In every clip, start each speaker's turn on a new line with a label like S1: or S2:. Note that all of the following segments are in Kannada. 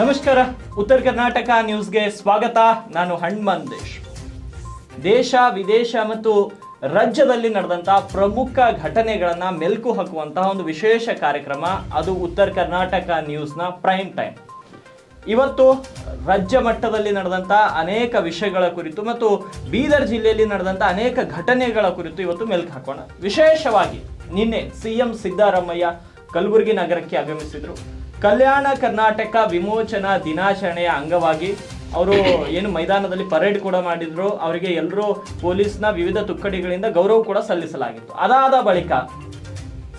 S1: ನಮಸ್ಕಾರ. ಉತ್ತರ ಕರ್ನಾಟಕ ನ್ಯೂಸ್ಗೆ ಸ್ವಾಗತ. ನಾನು ಹಣ್ಮಂದೇಶ್ ದೇಶ. ವಿದೇಶ ಮತ್ತು ರಾಜ್ಯದಲ್ಲಿ ನಡೆದಂತಹ ಪ್ರಮುಖ ಘಟನೆಗಳನ್ನ ಮೆಲುಕು ಹಾಕುವಂತಹ ಒಂದು ವಿಶೇಷ ಕಾರ್ಯಕ್ರಮ, ಅದು ಉತ್ತರ ಕರ್ನಾಟಕ ನ್ಯೂಸ್ನ ಪ್ರೈಮ್ ಟೈಮ್. ಇವತ್ತು ರಾಜ್ಯ ಮಟ್ಟದಲ್ಲಿ ನಡೆದಂಥ ಅನೇಕ ವಿಷಯಗಳ ಕುರಿತು ಮತ್ತು ಬೀದರ್ ಜಿಲ್ಲೆಯಲ್ಲಿ ನಡೆದಂಥ ಅನೇಕ ಘಟನೆಗಳ ಕುರಿತು ಇವತ್ತು ಮೆಲುಕು ಹಾಕೋಣ. ವಿಶೇಷವಾಗಿ ನಿನ್ನೆ ಸಿ ಎಂ ಸಿದ್ದರಾಮಯ್ಯ ಕಲಬುರಗಿ ನಗರಕ್ಕೆ ಆಗಮಿಸಿದ್ರು. ಕಲ್ಯಾಣ ಕರ್ನಾಟಕ ವಿಮೋಚನಾ ದಿನಾಚರಣೆಯ ಅಂಗವಾಗಿ ಅವರು ಏನು ಮೈದಾನದಲ್ಲಿ ಪರೇಡ್ ಕೂಡ ಮಾಡಿದ್ರು. ಅವರಿಗೆ ಎಲ್ಲರೂ ಪೊಲೀಸ್ನ ವಿವಿಧ ತುಕ್ಕಡಿಗಳಿಂದ ಗೌರವ ಕೂಡ ಸಲ್ಲಿಸಲಾಗಿತ್ತು. ಅದಾದ ಬಳಿಕ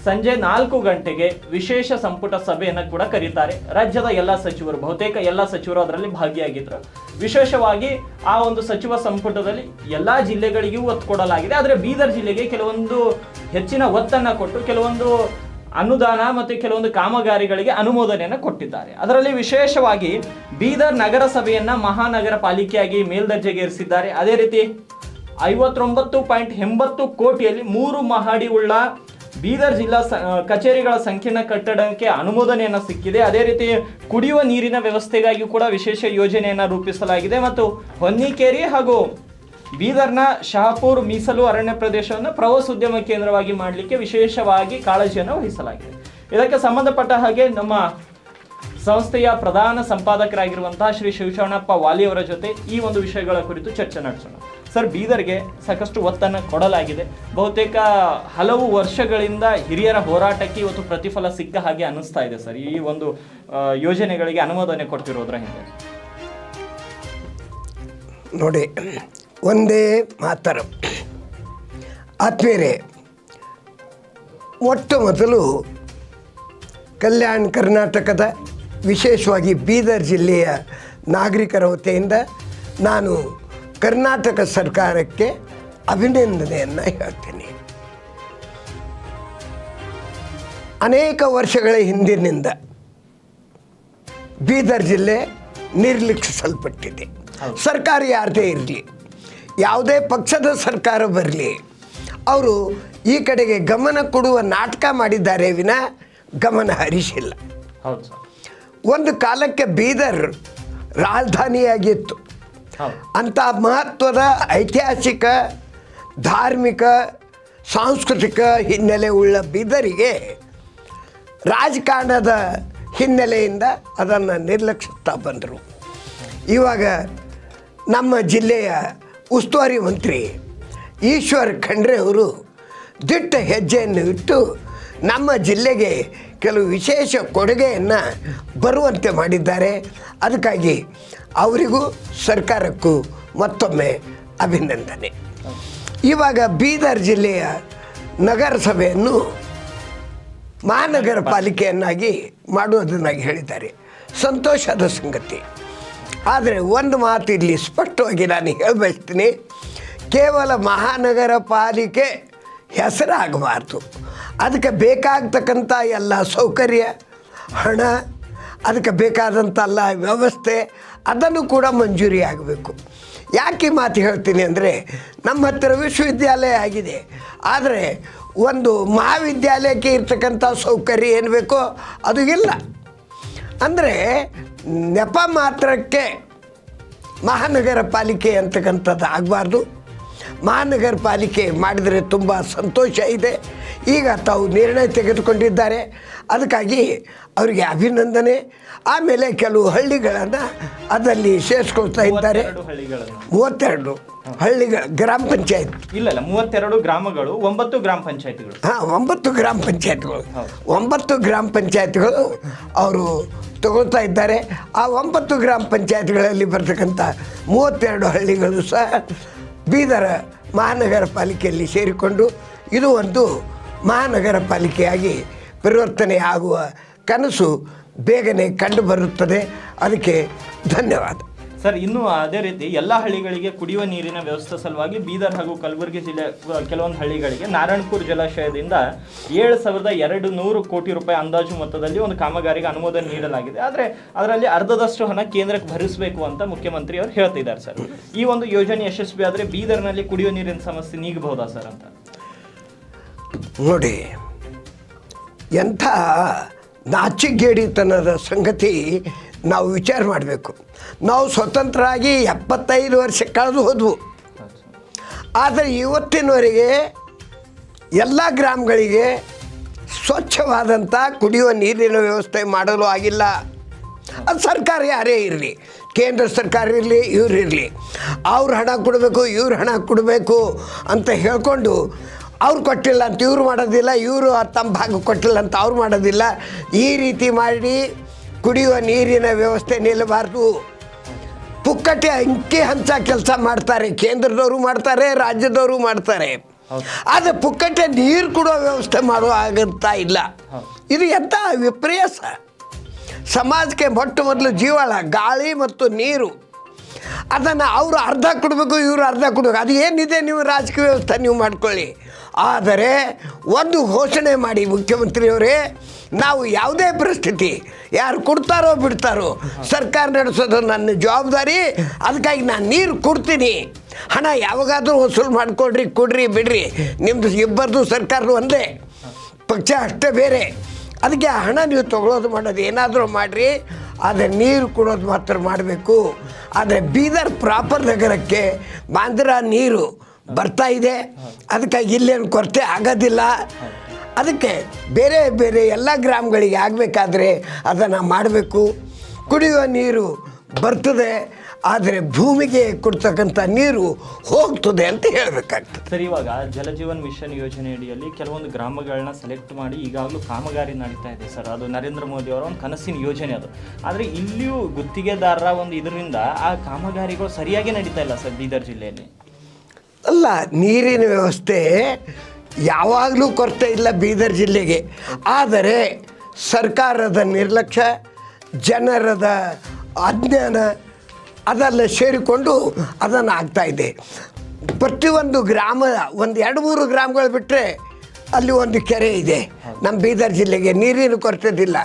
S1: ಸಂಜೆ ನಾಲ್ಕು ಗಂಟೆಗೆ ವಿಶೇಷ ಸಂಪುಟ ಸಭೆಯನ್ನು ಕೂಡ ಕರೀತಾರೆ. ರಾಜ್ಯದ ಎಲ್ಲ ಸಚಿವರು, ಬಹುತೇಕ ಎಲ್ಲ ಸಚಿವರು ಅದರಲ್ಲಿ ಭಾಗಿಯಾಗಿದ್ರು. ವಿಶೇಷವಾಗಿ ಆ ಒಂದು ಸಚಿವ ಸಂಪುಟದಲ್ಲಿ ಎಲ್ಲ ಜಿಲ್ಲೆಗಳಿಗೂ ಒತ್ತು ಕೊಡಲಾಗಿದೆ. ಆದರೆ ಬೀದರ್ ಜಿಲ್ಲೆಗೆ ಕೆಲವೊಂದು ಹೆಚ್ಚಿನ ಒತ್ತನ್ನು ಕೊಟ್ಟು, ಕೆಲವೊಂದು ಅನುದಾನ ಮತ್ತು ಕೆಲವೊಂದು ಕಾಮಗಾರಿಗಳಿಗೆ ಅನುಮೋದನೆಯನ್ನು ಕೊಟ್ಟಿದ್ದಾರೆ. ಅದರಲ್ಲಿ ವಿಶೇಷವಾಗಿ ಬೀದರ್ ನಗರಸಭೆಯನ್ನು ಮಹಾನಗರ ಪಾಲಿಕೆಯಾಗಿ ಮೇಲ್ದರ್ಜೆಗೇರಿಸಿದ್ದಾರೆ ಅದೇ ರೀತಿ ಐವತ್ತೊಂಬತ್ತು ಪಾಯಿಂಟ್ ಎಂಬತ್ತು ಕೋಟಿಯಲ್ಲಿ ಮೂರು ಮಹಡಿ ಉಳ್ಳ ಬೀದರ್ ಜಿಲ್ಲಾ ಕಚೇರಿಗಳ ಸಂಕೀರ್ಣ ಕಟ್ಟಡಕ್ಕೆ ಅನುಮೋದನೆಯನ್ನು ಸಿಕ್ಕಿದೆ. ಅದೇ ರೀತಿ ಕುಡಿಯುವ ನೀರಿನ ವ್ಯವಸ್ಥೆಗಾಗಿ ಕೂಡ ವಿಶೇಷ ಯೋಜನೆಯನ್ನು ರೂಪಿಸಲಾಗಿದೆ ಮತ್ತು ಹೊನ್ನಿಕೇರಿ ಹಾಗೂ ಬೀದರ್ನ ಶಹಾಪುರ್ ಮೀಸಲು ಅರಣ್ಯ ಪ್ರದೇಶವನ್ನು ಪ್ರವಾಸೋದ್ಯಮ ಕೇಂದ್ರವಾಗಿ ಮಾಡಲಿಕ್ಕೆ ವಿಶೇಷವಾಗಿ ಕಾಳಜಿಯನ್ನು ವಹಿಸಲಾಗಿದೆ. ಇದಕ್ಕೆ ಸಂಬಂಧಪಟ್ಟ ಹಾಗೆ ನಮ್ಮ ಸಂಸ್ಥೆಯ ಪ್ರಧಾನ ಸಂಪಾದಕರಾಗಿರುವಂತಹ ಶ್ರೀ ಶಿವಶರಣಪ್ಪ ವಾಲಿಯವರ ಜೊತೆ ಈ ಒಂದು ವಿಷಯಗಳ ಕುರಿತು ಚರ್ಚೆ ನಡೆಸೋಣ. ಸರ್, ಬೀದರ್ಗೆ ಸಾಕಷ್ಟು ಒತ್ತನ್ನು ಕೊಡಲಾಗಿದೆ. ಬಹುತೇಕ ಹಲವು ವರ್ಷಗಳಿಂದ ಹಿರಿಯರ ಹೋರಾಟಕ್ಕೆ ಇವತ್ತು ಪ್ರತಿಫಲ ಸಿಕ್ಕ ಹಾಗೆ ಅನ್ನಿಸ್ತಾ ಇದೆ ಸರ್. ಈ ಒಂದು ಯೋಜನೆಗಳಿಗೆ ಅನುಮೋದನೆ ಕೊಡ್ತಿರೋದ್ರ ಹಿಂದೆ?
S2: ನೋಡಿ ಒಂದೇ ಮಾತರ. ಆತ್ಮೀಯರೇ ಮೊಟ್ಟ ಮೊದಲು ಕಲ್ಯಾಣ ಕರ್ನಾಟಕದ ವಿಶೇಷವಾಗಿ ಬೀದರ್ ಜಿಲ್ಲೆಯ ನಾಗರಿಕರ ವತಿಯಿಂದ ನಾನು ಕರ್ನಾಟಕ ಸರ್ಕಾರಕ್ಕೆ ಅಭಿನಂದನೆಯನ್ನು ಹೇಳ್ತೀನಿ. ಅನೇಕ ವರ್ಷಗಳ ಹಿಂದಿನಿಂದ ಬೀದರ್ ಜಿಲ್ಲೆ ನಿರ್ಲಕ್ಷಿಸಲ್ಪಟ್ಟಿದೆ. ಸರ್ಕಾರ ಯಾರದೇ ಇರಲಿ ಯಾವುದೇ ಪಕ್ಷದ ಸರ್ಕಾರ ಬರಲಿ ಅವರು ಈ ಕಡೆಗೆ ಗಮನ ಕೊಡುವ ನಾಟಕ ಮಾಡಿದ್ದಾರೆ ವಿನ ಗಮನ ಹರಿಸಿಲ್ಲ. ಒಂದು ಕಾಲಕ್ಕೆ ಬೀದರ್ ರಾಜಧಾನಿಯಾಗಿತ್ತು. ಅಂಥ ಮಹತ್ವದ ಐತಿಹಾಸಿಕ ಧಾರ್ಮಿಕ ಸಾಂಸ್ಕೃತಿಕ ಹಿನ್ನೆಲೆ ಉಳ್ಳ ಬೀದರಿಗೆ ರಾಜಕಾರಣದ ಹಿನ್ನೆಲೆಯಿಂದ ಅದನ್ನು ನಿರ್ಲಕ್ಷಿಸ್ತಾ ಬಂದರು. ಇವಾಗ ನಮ್ಮ ಜಿಲ್ಲೆಯ ಉಸ್ತುವಾರಿ ಮಂತ್ರಿ ಈಶ್ವರ್ ಖಂಡ್ರೆ ಅವರು ದಿಟ್ಟ ಹೆಜ್ಜೆಯನ್ನು ಇಟ್ಟು ನಮ್ಮ ಜಿಲ್ಲೆಗೆ ಕೆಲವು ವಿಶೇಷ ಕೊಡುಗೆಯನ್ನು ಬರುವಂತೆ ಮಾಡಿದ್ದಾರೆ. ಅದಕ್ಕಾಗಿ ಅವರಿಗೂ ಸರ್ಕಾರಕ್ಕೂ ಮತ್ತೊಮ್ಮೆ ಅಭಿನಂದನೆ. ಇವಾಗ ಬೀದರ್ ಜಿಲ್ಲೆಯ ನಗರಸಭೆಯನ್ನು ಮಹಾನಗರ ಪಾಲಿಕೆಯನ್ನಾಗಿ ಮಾಡುವುದನ್ನಾಗಿ ಹೇಳಿದ್ದಾರೆ. ಸಂತೋಷದ ಸಂಗತಿ. ಆದರೆ ಒಂದು ಮಾತು ಇಲ್ಲಿ ಸ್ಪಷ್ಟವಾಗಿ ನಾನು ಹೇಳಬಯಸ್ತೀನಿ. ಕೇವಲ ಮಹಾನಗರ ಪಾಲಿಕೆ ಹೆಸರಾಗಬಾರ್ದು. ಅದಕ್ಕೆ ಬೇಕಾಗ್ತಕ್ಕಂಥ ಎಲ್ಲ ಸೌಕರ್ಯ, ಹಣ, ಅದಕ್ಕೆ ಬೇಕಾದಂಥ ಎಲ್ಲ ವ್ಯವಸ್ಥೆ, ಅದನ್ನು ಕೂಡ ಮಂಜೂರಿ ಆಗಬೇಕು. ಯಾಕೆ ಮಾತು ಹೇಳ್ತೀನಿ ಅಂದರೆ, ನಮ್ಮ ಹತ್ತಿರ ವಿಶ್ವವಿದ್ಯಾಲಯ ಆಗಿದೆ. ಆದರೆ ಒಂದು ಮಹಾವಿದ್ಯಾಲಯಕ್ಕೆ ಇರ್ತಕ್ಕಂಥ ಸೌಕರ್ಯ ಏನು ಬೇಕೋ ಅದು ಇಲ್ಲ. ಅಂದರೆ ನೆಪ ಮಾತ್ರಕ್ಕೆ ಮಹಾನಗರ ಪಾಲಿಕೆ ಅಂತಕ್ಕಂಥದ್ದು ಆಗಬಾರ್ದು. ಮಹಾನಗರ ಪಾಲಿಕೆ ಮಾಡಿದರೆ ತುಂಬ ಸಂತೋಷ ಇದೆ. ಈಗ ತಾವು ನಿರ್ಣಯ ತೆಗೆದುಕೊಂಡಿದ್ದಾರೆ. ಅದಕ್ಕಾಗಿ ಅವರಿಗೆ ಅಭಿನಂದನೆ. ಆಮೇಲೆ ಕೆಲವು ಹಳ್ಳಿಗಳನ್ನು ಅದರಲ್ಲಿ ಸೇರಿಸ್ಕೊಳ್ತಾ ಇದ್ದಾರೆ.
S1: ಮೂವತ್ತೆರಡು
S2: ಹಳ್ಳಿಗಳ ಗ್ರಾಮ ಪಂಚಾಯತ್.
S1: ಇಲ್ಲ ಮೂವತ್ತೆರಡು ಗ್ರಾಮಗಳು ಒಂಬತ್ತು ಗ್ರಾಮ ಪಂಚಾಯತ್ಗಳು.
S2: ಹಾಂ ಒಂಬತ್ತು ಗ್ರಾಮ ಪಂಚಾಯತ್ಗಳು. ಒಂಬತ್ತು ಗ್ರಾಮ ಪಂಚಾಯತ್ಗಳು ಅವರು ತಗೊಳ್ತಾ ಇದ್ದಾರೆ. ಆ ಒಂಬತ್ತು ಗ್ರಾಮ ಪಂಚಾಯತ್ಗಳಲ್ಲಿ ಬರ್ತಕ್ಕಂಥ ಮೂವತ್ತೆರಡು ಹಳ್ಳಿಗಳು ಸಹ ಬೀದರ ಮಹಾನಗರ ಪಾಲಿಕೆಯಲ್ಲಿ ಸೇರಿಕೊಂಡು ಇದು ಒಂದು ಮಹಾನಗರ ಪಾಲಿಕೆಯಾಗಿ ಪರಿವರ್ತನೆ ಆಗುವ ಕನಸು ಬೇಗನೆ ಕಂಡುಬರುತ್ತದೆ ಅದಕ್ಕೆ ಧನ್ಯವಾದ.
S1: ಸರ್, ಇನ್ನು ಅದೇ ರೀತಿ ಎಲ್ಲ ಹಳ್ಳಿಗಳಿಗೆ ಕುಡಿಯುವ ನೀರಿನ ವ್ಯವಸ್ಥೆ ಸಲುವಾಗಿ ಬೀದರ್ ಹಾಗೂ ಕಲಬುರಗಿ ಜಿಲ್ಲೆ, ಕೆಲವೊಂದು ಹಳ್ಳಿಗಳಿಗೆ ನಾರಾಯಣಪುರ ಜಲಾಶಯದಿಂದ ಏಳು ಸಾವಿರದ ಎರಡು ನೂರು ಕೋಟಿ ರೂಪಾಯಿ ಅಂದಾಜು ಮೊತ್ತದಲ್ಲಿ ಒಂದು ಕಾಮಗಾರಿಗೆ ಅನುಮೋದನೆ ನೀಡಲಾಗಿದೆ. ಆದರೆ ಅದರಲ್ಲಿ ಅರ್ಧದಷ್ಟು ಹಣ ಕೇಂದ್ರಕ್ಕೆ ಭರಿಸಬೇಕು ಅಂತ ಮುಖ್ಯಮಂತ್ರಿ ಅವರು ಹೇಳ್ತಿದ್ದಾರೆ ಸರ್. ಈ ಒಂದು ಯೋಜನೆ ಯಶಸ್ವಿ ಆದರೆ ಬೀದರ್ನಲ್ಲಿ ಕುಡಿಯುವ ನೀರಿನ ಸಮಸ್ಯೆ ನೀಗಬಹುದಾ ಸರ್ ಅಂತ?
S2: ನೋಡಿ, ಎಂಥ ನಾಚಿಗೇಡಿತನದ ಸಂಗತಿ ನಾವು ವಿಚಾರ ಮಾಡಬೇಕು. ನಾವು ಸ್ವತಂತ್ರರಾಗಿ ಎಪ್ಪತ್ತೈದು ವರ್ಷ ಕಳೆದು ಹೋದ್ವು. ಆದರೆ ಇವತ್ತಿನವರೆಗೆ ಎಲ್ಲ ಗ್ರಾಮಗಳಿಗೆ ಸ್ವಚ್ಛವಾದಂಥ ಕುಡಿಯುವ ನೀರಿನ ವ್ಯವಸ್ಥೆ ಮಾಡಲು ಆಗಿಲ್ಲ. ಅದು ಸರ್ಕಾರ ಯಾರೇ ಇರಲಿ, ಕೇಂದ್ರ ಸರ್ಕಾರ ಇರಲಿ, ಇವ್ರು ಇರಲಿ, ಅವ್ರು ಹಣ ಕೊಡಬೇಕು, ಇವ್ರ ಹಣ ಕೊಡಬೇಕು ಅಂತ ಹೇಳ್ಕೊಂಡು ಅವ್ರು ಕೊಟ್ಟಿಲ್ಲ ಅಂತ ಇವ್ರು ಮಾಡೋದಿಲ್ಲ, ಇವರು ತಮ್ಮ ಭಾಗ ಕೊಟ್ಟಿಲ್ಲ ಅಂತ ಅವ್ರು ಮಾಡೋದಿಲ್ಲ. ಈ ರೀತಿ ಮಾಡಿ ಕುಡಿಯುವ ನೀರಿನ ವ್ಯವಸ್ಥೆ ನಿಲ್ಲಬಾರ್ದು. ಪುಕ್ಕಟೆ ಅಂಕಿ ಹಂಚ ಕೆಲಸ ಮಾಡ್ತಾರೆ, ಕೇಂದ್ರದವರು ಮಾಡ್ತಾರೆ, ರಾಜ್ಯದವರು ಮಾಡ್ತಾರೆ. ಆದರೆ ಪುಕ್ಕಟೆ ನೀರು ಕೊಡೋ ವ್ಯವಸ್ಥೆ ಮಾಡೋ ಆಗುತ್ತಾ ಇಲ್ಲ. ಇದು ಎಂಥ ವಿಪರ್ಯಾಸ ಸಮಾಜಕ್ಕೆ ಮೊಟ್ಟ ಮೊದಲು ಜೀವಾಳ, ಗಾಳಿ ಮತ್ತು ನೀರು. ಅದನ್ನು ಅವರು ಅರ್ಧ ಕೊಡಬೇಕು, ಇವರು ಅರ್ಧ ಕೊಡಬೇಕು. ಅದು ಏನಿದೆ ನೀವು ರಾಜಕೀಯ ವ್ಯವಸ್ಥೆ ನೀವು ಮಾಡ್ಕೊಳ್ಳಿ. ಆದರೆ ಒಂದು ಘೋಷಣೆ ಮಾಡಿ ಮುಖ್ಯಮಂತ್ರಿಯವರೇ, ನಾವು ಯಾವುದೇ ಪರಿಸ್ಥಿತಿ ಯಾರು ಕೊಡ್ತಾರೋ ಬಿಡ್ತಾರೋ, ಸರ್ಕಾರ ನಡೆಸೋದು ನನ್ನ ಜವಾಬ್ದಾರಿ, ಅದಕ್ಕಾಗಿ ನಾನು ನೀರು ಕೊಡ್ತೀನಿ. ಹಣ ಯಾವಾಗಾದರೂ ವಸೂಲು ಮಾಡಿಕೊಡ್ರಿ, ಕೊಡ್ರಿ, ಬಿಡ್ರಿ. ನಿಮ್ಮದು ಇಬ್ಬರದು ಸರ್ಕಾರ ಒಂದೇ, ಪಕ್ಷ ಅಷ್ಟೇ ಬೇರೆ. ಅದಕ್ಕೆ ಹಣ ನೀವು ತಗೊಳ್ಳೋದು ಮಾಡೋದು ಏನಾದರೂ ಮಾಡಿರಿ, ಆದರೆ ನೀರು ಕೊಡೋದು ಮಾತ್ರ ಮಾಡಬೇಕು. ಆದರೆ ಬೀದರ್ ಪ್ರಾಪರ್ ನಗರಕ್ಕೆ ಬಾಂದ್ರಾ ನೀರು ಬರ್ತಾ ಇದೆ. ಅದಕ್ಕಾಗಿ ಇಲ್ಲೇನು ಕೊರತೆ ಆಗೋದಿಲ್ಲ. ಅದಕ್ಕೆ ಬೇರೆ ಬೇರೆ ಎಲ್ಲ ಗ್ರಾಮಗಳಿಗೆ ಆಗಬೇಕಾದ್ರೆ ಅದನ್ನು ಮಾಡಬೇಕು. ಕುಡಿಯುವ ನೀರು ಬರ್ತದೆ. ಆದರೆ ಭೂಮಿಗೆ ಕೊಡ್ತಕ್ಕಂಥ ನೀರು ಹೋಗ್ತದೆ ಅಂತ ಹೇಳಬೇಕಾಗ್ತದೆ.
S1: ಸರ್, ಇವಾಗ ಜಲಜೀವನ್ ಮಿಷನ್ ಯೋಜನೆ ಅಡಿಯಲ್ಲಿ ಕೆಲವೊಂದು ಗ್ರಾಮಗಳನ್ನ ಸೆಲೆಕ್ಟ್ ಮಾಡಿ ಈಗಾಗಲೂ ಕಾಮಗಾರಿ ನಡೀತಾ ಇದೆ ಸರ್. ಅದು ನರೇಂದ್ರ ಮೋದಿ ಅವರ ಒಂದು ಕನಸಿನ ಯೋಜನೆ ಅದು. ಆದರೆ ಇಲ್ಲಿಯೂ ಗುತ್ತಿಗೆದಾರರ ಒಂದು ಇದರಿಂದ ಆ ಕಾಮಗಾರಿಗಳು ಸರಿಯಾಗಿ ನಡೀತಾ ಇಲ್ಲ ಸರ್ ಬೀದರ್ ಜಿಲ್ಲೆಯಲ್ಲಿ.
S2: ಅಲ್ಲ, ನೀರಿನ ವ್ಯವಸ್ಥೆ ಯಾವಾಗಲೂ ಕೊರತೆ ಇಲ್ಲ ಬೀದರ್ ಜಿಲ್ಲೆಗೆ. ಆದರೆ ಸರ್ಕಾರದ ನಿರ್ಲಕ್ಷ್ಯ, ಜನರದ ಅಜ್ಞಾನ, ಅದೆಲ್ಲ ಸೇರಿಕೊಂಡು ಅದನ್ನು ಆಗ್ತಾಯಿದೆ ಪ್ರತಿಯೊಂದು ಗ್ರಾಮ, ಒಂದು ಎರಡು ಮೂರು ಗ್ರಾಮಗಳು ಬಿಟ್ಟರೆ ಅಲ್ಲಿ ಒಂದು ಕೆರೆ ಇದೆ. ನಮ್ಮ ಬೀದರ್ ಜಿಲ್ಲೆಗೆ ನೀರಿನ ಕೊರತೆದಿಲ್ಲ.